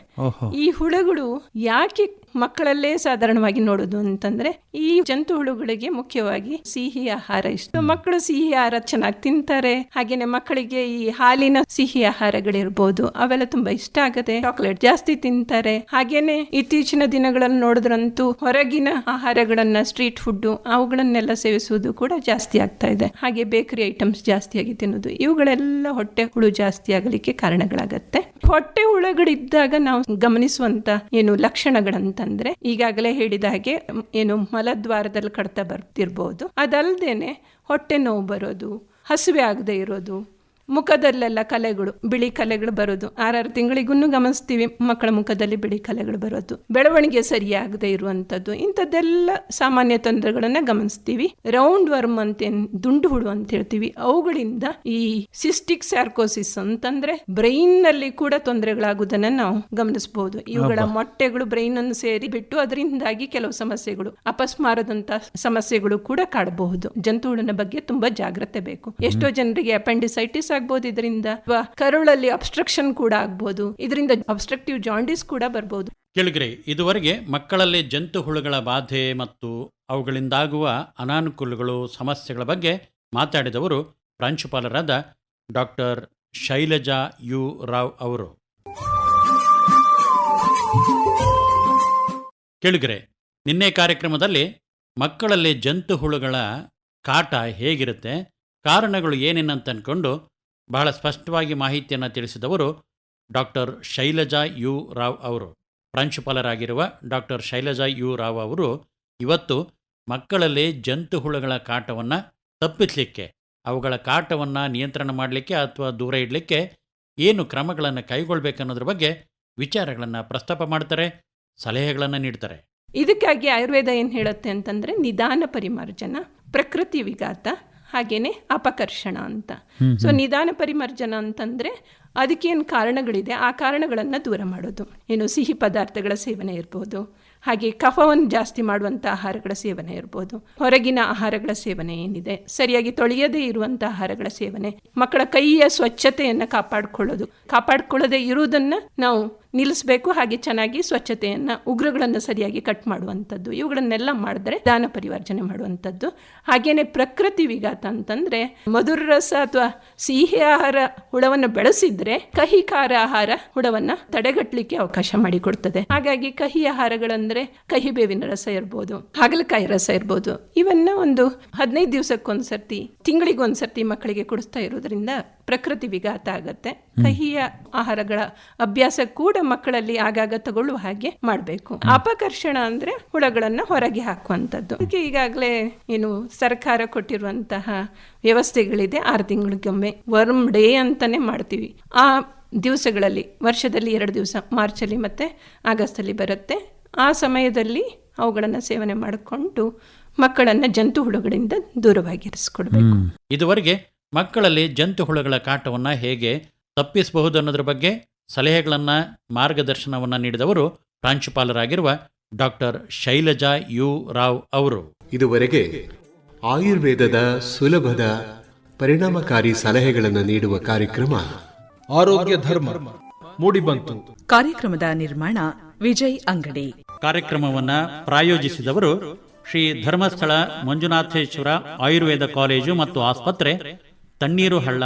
ಈ ಹುಳುಗಳು ಯಾಕೆ ಮಕ್ಕಳಲ್ಲೇ ಸಾಧಾರಣವಾಗಿ ನೋಡೋದು ಅಂತಂದ್ರೆ ಈ ಜಂತು ಹುಳುಗಳಿಗೆ ಮುಖ್ಯವಾಗಿ ಸಿಹಿ ಆಹಾರ ಇಷ್ಟ. ಮಕ್ಕಳು ಸಿಹಿ ಆಹಾರ ಚೆನ್ನಾಗಿ ತಿಂತಾರೆ. ಹಾಗೇನೆ ಮಕ್ಕಳಿಗೆ ಈ ಹಾಲಿನ ಸಿಹಿ ಆಹಾರಗಳಿರ್ಬೋದು ಅವೆಲ್ಲ ತುಂಬಾ ಇಷ್ಟ ಆಗದೆ ಚಾಕ್ಲೇಟ್ ಜಾಸ್ತಿ ತಿಂತಾರೆ. ಹಾಗೇನೆ ಇತ್ತೀಚಿನ ದಿನಗಳನ್ನು ನೋಡಿದ್ರಂತೂ ಹೊರಗಿನ ಆಹಾರಗಳನ್ನ ಸ್ಟ್ರೀಟ್ ಫುಡ್ ಅವುಗಳನ್ನೆಲ್ಲ ಸೇವಿಸುವುದು ಕೂಡ ಜಾಸ್ತಿ ಆಗ್ತಾ ಇದೆ. ಹಾಗೆ ಬೇಕರಿ ಐಟಮ್ಸ್ ಜಾಸ್ತಿಯಾಗಿ ತಿನ್ನೋದು ಇವುಗಳೆಲ್ಲ ಹೊಟ್ಟೆ ಹುಳು ಜಾಸ್ತಿ ಆಗಲಿಕ್ಕೆ ಕಾರಣಗಳಾಗತ್ತೆ. ಹೊಟ್ಟೆ ಹುಳುಗಳಿದ್ದಾಗ ನಾವು ಗಮನಿಸುವಂತ ಏನು ಲಕ್ಷಣಗಳಂತಂದ್ರೆ ಈಗಾಗಲೇ ಹೇಳಿದ ಹಾಗೆ ಏನು ಮಲದ್ವಾರದಲ್ಲಿ ಕಡ್ತಾ ಬರ್ತಿರ್ಬೋದು. ಅದಲ್ಲದೇನೆ ಹೊಟ್ಟೆ ನೋವು ಬರೋದು, ಹಸಿವೆ ಆಗದೆ ಇರೋದು ಮುಖದಲ್ಲೆಲ್ಲ ಕಲೆಗಳು ಬಿಳಿ ಕಲೆಗಳು ಬರೋದು. ಆರಾರು ತಿಂಗಳಿಗೂ ಗಮನಿಸ್ತೀವಿ ಮಕ್ಕಳ ಮುಖದಲ್ಲಿ ಬಿಳಿ ಕಲೆಗಳು ಬರೋದು. ಬೆಳವಣಿಗೆ ಸರಿಯಾಗದೆ ಇರುವಂಥದ್ದು ಇಂಥದ್ದೆಲ್ಲ ಸಾಮಾನ್ಯ ತೊಂದರೆಗಳನ್ನ ಗಮನಿಸ್ತೀವಿ. ರೌಂಡ್ ವರ್ಮ್ ಅಂತ ಏನ್ ದುಂಡು ಹುಳು ಅಂತ ಹೇಳ್ತೀವಿ. ಅವುಗಳಿಂದ ಈ ಸಿಸ್ಟಿಕ್ ಸ್ಯಾರ್ಕೋಸಿಸ್ ಅಂತಂದ್ರೆ ಬ್ರೈನ್ನಲ್ಲಿ ಕೂಡ ತೊಂದರೆಗಳಾಗುವುದನ್ನ ನಾವು ಗಮನಿಸಬಹುದು ಇವುಗಳ ಮೊಟ್ಟೆಗಳು ಬ್ರೈನ್ ಅನ್ನು ಸೇರಿ ಬಿಟ್ಟು ಅದರಿಂದಾಗಿ ಕೆಲವು ಸಮಸ್ಯೆಗಳು ಅಪಸ್ಮಾರದಂತ ಸಮಸ್ಯೆಗಳು ಕೂಡ ಕಾಡಬಹುದು. ಜಂತು ಹುಳುವಿನ ಬಗ್ಗೆ ತುಂಬಾ ಜಾಗ್ರತೆ ಬೇಕು. ಎಷ್ಟೋ ಜನರಿಗೆ ಅಪೆಂಡಿಸೈಟಿಸ್ ಆಗ್ಬೋದು, ಇದರಿಂದ ಕರುಳಲ್ಲಿ ಅಬ್ಸ್ಟ್ರಕ್ಷನ್ ಕೂಡ ಆಗ್ಬೋದು, ಇದರಿಂದ ಅಬ್ಸ್ಟ್ರಕ್ಟಿವ್ ಜಾಂಡಿಸ್ ಕೂಡ ಬರ್ಬೋದು. ಕೆಳಗ್ರೆ, ಇದುವರೆಗೆ ಮಕ್ಕಳಲ್ಲಿ ಜಂತು ಹುಳುಗಳ ಬಾಧೆ ಮತ್ತು ಅವುಗಳಿಂದಾಗುವ ಅನಾನುಕೂಲಗಳು, ಸಮಸ್ಯೆಗಳ ಬಗ್ಗೆ ಮಾತಾಡಿದವರು ಪ್ರಾಂಶುಪಾಲರಾದ ಡಾಕ್ಟರ್ ಶೈಲಜಾ ಯು ರಾವ್ ಅವರು. ಕೇಳಿಗ್ರೆ, ನಿನ್ನೆ ಕಾರ್ಯಕ್ರಮದಲ್ಲಿ ಮಕ್ಕಳಲ್ಲಿ ಜಂತು ಹುಳುಗಳ ಕಾಟ ಹೇಗಿರುತ್ತೆ, ಕಾರಣಗಳು ಏನೇನಂತ ಅಂದ್ಕೊಂಡು ಬಹಳ ಸ್ಪಷ್ಟವಾಗಿ ಮಾಹಿತಿಯನ್ನು ತಿಳಿಸಿದವರು ಡಾಕ್ಟರ್ ಶೈಲಜಾ ಯು ರಾವ್ ಅವರು. ಪ್ರಾಂಶುಪಾಲರಾಗಿರುವ ಡಾಕ್ಟರ್ ಶೈಲಜಾ ಯು ರಾವ್ ಅವರು ಇವತ್ತು ಮಕ್ಕಳಲ್ಲಿ ಜಂತು ಹುಳುಗಳ ಕಾಟವನ್ನು ತಪ್ಪಿಸಲಿಕ್ಕೆ, ಅವುಗಳ ಕಾಟವನ್ನು ನಿಯಂತ್ರಣ ಮಾಡಲಿಕ್ಕೆ ಅಥವಾ ದೂರ ಇಡಲಿಕ್ಕೆ ಏನು ಕ್ರಮಗಳನ್ನು ಕೈಗೊಳ್ಬೇಕನ್ನೋದ್ರ ಬಗ್ಗೆ ವಿಚಾರಗಳನ್ನು ಪ್ರಸ್ತಾಪ ಮಾಡ್ತಾರೆ, ಸಲಹೆಗಳನ್ನು ನೀಡ್ತಾರೆ. ಇದಕ್ಕಾಗಿ ಆಯುರ್ವೇದ ಏನು ಹೇಳುತ್ತೆ ಅಂತಂದರೆ ನಿಧಾನ ಪರಿಮಾರ್ಜನ, ಪ್ರಕೃತಿ ವಿಘಾತ ಹಾಗೇನೆ ಅಪಕರ್ಷಣ ಅಂತ. ಸೊ ನಿಧಾನ ಪರಿಮರ್ಜನ ಅಂತಂದ್ರೆ ಅದಕ್ಕೇನು ಕಾರಣಗಳಿದೆ? ಆ ಕಾರಣಗಳನ್ನು ದೂರ ಮಾಡೋದು. ಏನು ಸಿಹಿ ಪದಾರ್ಥಗಳ ಸೇವನೆ ಇರ್ಬೋದು ಹಾಗೆ ಕಫವನ್ನು ಜಾಸ್ತಿ ಮಾಡುವಂಥ ಆಹಾರಗಳ ಸೇವನೆ ಇರ್ಬೋದು. ಹೊರಗಿನ ಆಹಾರಗಳ ಸೇವನೆ ಏನಿದೆ? ಸರಿಯಾಗಿ ತೊಳೆಯದೇ ಇರುವಂಥ ಆಹಾರಗಳ ಸೇವನೆ. ಮಕ್ಕಳ ಕೈಯ ಸ್ವಚ್ಛತೆಯನ್ನು ಕಾಪಾಡಿಕೊಳ್ಳೋದು. ಕಾಪಾಡಿಕೊಳ್ಳದೆ ಇರುವುದನ್ನು ನಾವು ನಿಲ್ಲಿಸಬೇಕು, ಹಾಗೆ ಚೆನ್ನಾಗಿ ಸ್ವಚ್ಛತೆಯನ್ನು, ಉಗ್ರಗಳನ್ನು ಸರಿಯಾಗಿ ಕಟ್ ಮಾಡುವಂಥದ್ದು, ಇವುಗಳನ್ನೆಲ್ಲ ಮಾಡಿದ್ರೆ ದಾನ ಪರಿವರ್ಜನೆ ಮಾಡುವಂಥದ್ದು. ಹಾಗೇನೆ ಪ್ರಕೃತಿ ವಿಘಾತ ಅಂತಂದರೆ ಮಧುರ ರಸ ಅಥವಾ ಸಿಹಿ ಆಹಾರ ಹುಳವನ್ನು ಬೆಳೆಸಿದ್ರೆ ಕಹಿ ಖಾರ ಆಹಾರ ಹುಳವನ್ನು ತಡೆಗಟ್ಟಲಿಕ್ಕೆ ಅವಕಾಶ ಮಾಡಿಕೊಡ್ತದೆ. ಹಾಗಾಗಿ ಕಹಿ ಆಹಾರಗಳಂದ್ರೆ ಕಹಿ ಬೇವಿನ ರಸ ಇರ್ಬೋದು, ಹಾಗಲಕಾಯಿ ರಸ ಇರ್ಬೋದು, ಇವನ್ನ ಒಂದು ಹದಿನೈದು ದಿವಸಕ್ಕೊಂದ್ಸರ್ತಿ, ತಿಂಗಳಿಗೊಂದ್ಸರ್ತಿ ಮಕ್ಕಳಿಗೆ ಕೊಡಿಸ್ತಾ ಇರೋದ್ರಿಂದ ಪ್ರಕೃತಿ ವಿಘಾತ ಆಗತ್ತೆ. ಕಹಿಯ ಆಹಾರಗಳ ಅಭ್ಯಾಸ ಕೂಡ ಮಕ್ಕಳಲ್ಲಿ ಆಗಾಗ ತಗೊಳ್ಳುವ ಹಾಗೆ ಮಾಡಬೇಕು. ಅಪಕರ್ಷಣ ಅಂದ್ರೆ ಹುಳಗಳನ್ನ ಹೊರಗೆ ಹಾಕುವಂಥದ್ದು. ಅದಕ್ಕೆ ಈಗಾಗಲೇ ಏನು ಸರ್ಕಾರ ಕೊಟ್ಟಿರುವಂತಹ ವ್ಯವಸ್ಥೆಗಳಿದೆ. ಆರು ತಿಂಗಳಿಗೊಮ್ಮೆ ವರ್ಮ್ ಡೇ ಅಂತಾನೆ ಮಾಡ್ತೀವಿ. ಆ ದಿವಸಗಳಲ್ಲಿ ವರ್ಷದಲ್ಲಿ ಎರಡು ದಿವಸ ಮಾರ್ಚಲ್ಲಿ ಮತ್ತೆ ಆಗಸ್ಟಲ್ಲಿ ಬರುತ್ತೆ. ಆ ಸಮಯದಲ್ಲಿ ಅವುಗಳನ್ನು ಸೇವನೆ ಮಾಡಿಕೊಂಡು ಮಕ್ಕಳನ್ನ ಜಂತು ಹುಳುಗಳಿಂದ ದೂರವಾಗಿರಿಸಿಕೊಡ್ಬೇಕು. ಇದುವರೆಗೆ ಮಕ್ಕಳಲ್ಲಿ ಜಂತು ಹುಳುಗಳ ಕಾಟವನ್ನು ಹೇಗೆ ತಪ್ಪಿಸಬಹುದು ಅನ್ನೋದ್ರ ಬಗ್ಗೆ ಸಲಹೆಗಳನ್ನು ಮಾರ್ಗದರ್ಶನವನ್ನು ನೀಡಿದವರು ಪ್ರಾಂಶುಪಾಲರಾಗಿರುವ ಡಾಕ್ಟರ್ ಶೈಲಜಾ ಯು ರಾವ್ ಅವರು. ಇದುವರೆಗೆ ಆಯುರ್ವೇದದ ಸುಲಭದ ಪರಿಣಾಮಕಾರಿ ಸಲಹೆಗಳನ್ನು ನೀಡುವ ಕಾರ್ಯಕ್ರಮ ಆರೋಗ್ಯ ಧರ್ಮ ಮೂಡಿಬಂತು ಕಾರ್ಯಕ್ರಮದ ನಿರ್ಮಾಣ ವಿಜಯ್ ಅಂಗಡಿ. ಕಾರ್ಯಕ್ರಮವನ್ನು ಪ್ರಾಯೋಜಿಸಿದವರು ಶ್ರೀ ಧರ್ಮಸ್ಥಳ ಮಂಜುನಾಥೇಶ್ವರ ಆಯುರ್ವೇದ ಕಾಲೇಜು ಮತ್ತು ಆಸ್ಪತ್ರೆ ತಣ್ಣೀರು ಹಳ್ಳ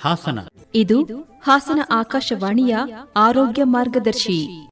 ಹಾಸನ. ಇದು ಹಾಸನ ಆಕಾಶವಾಣಿಯ ಆರೋಗ್ಯ ಮಾರ್ಗದರ್ಶಿ.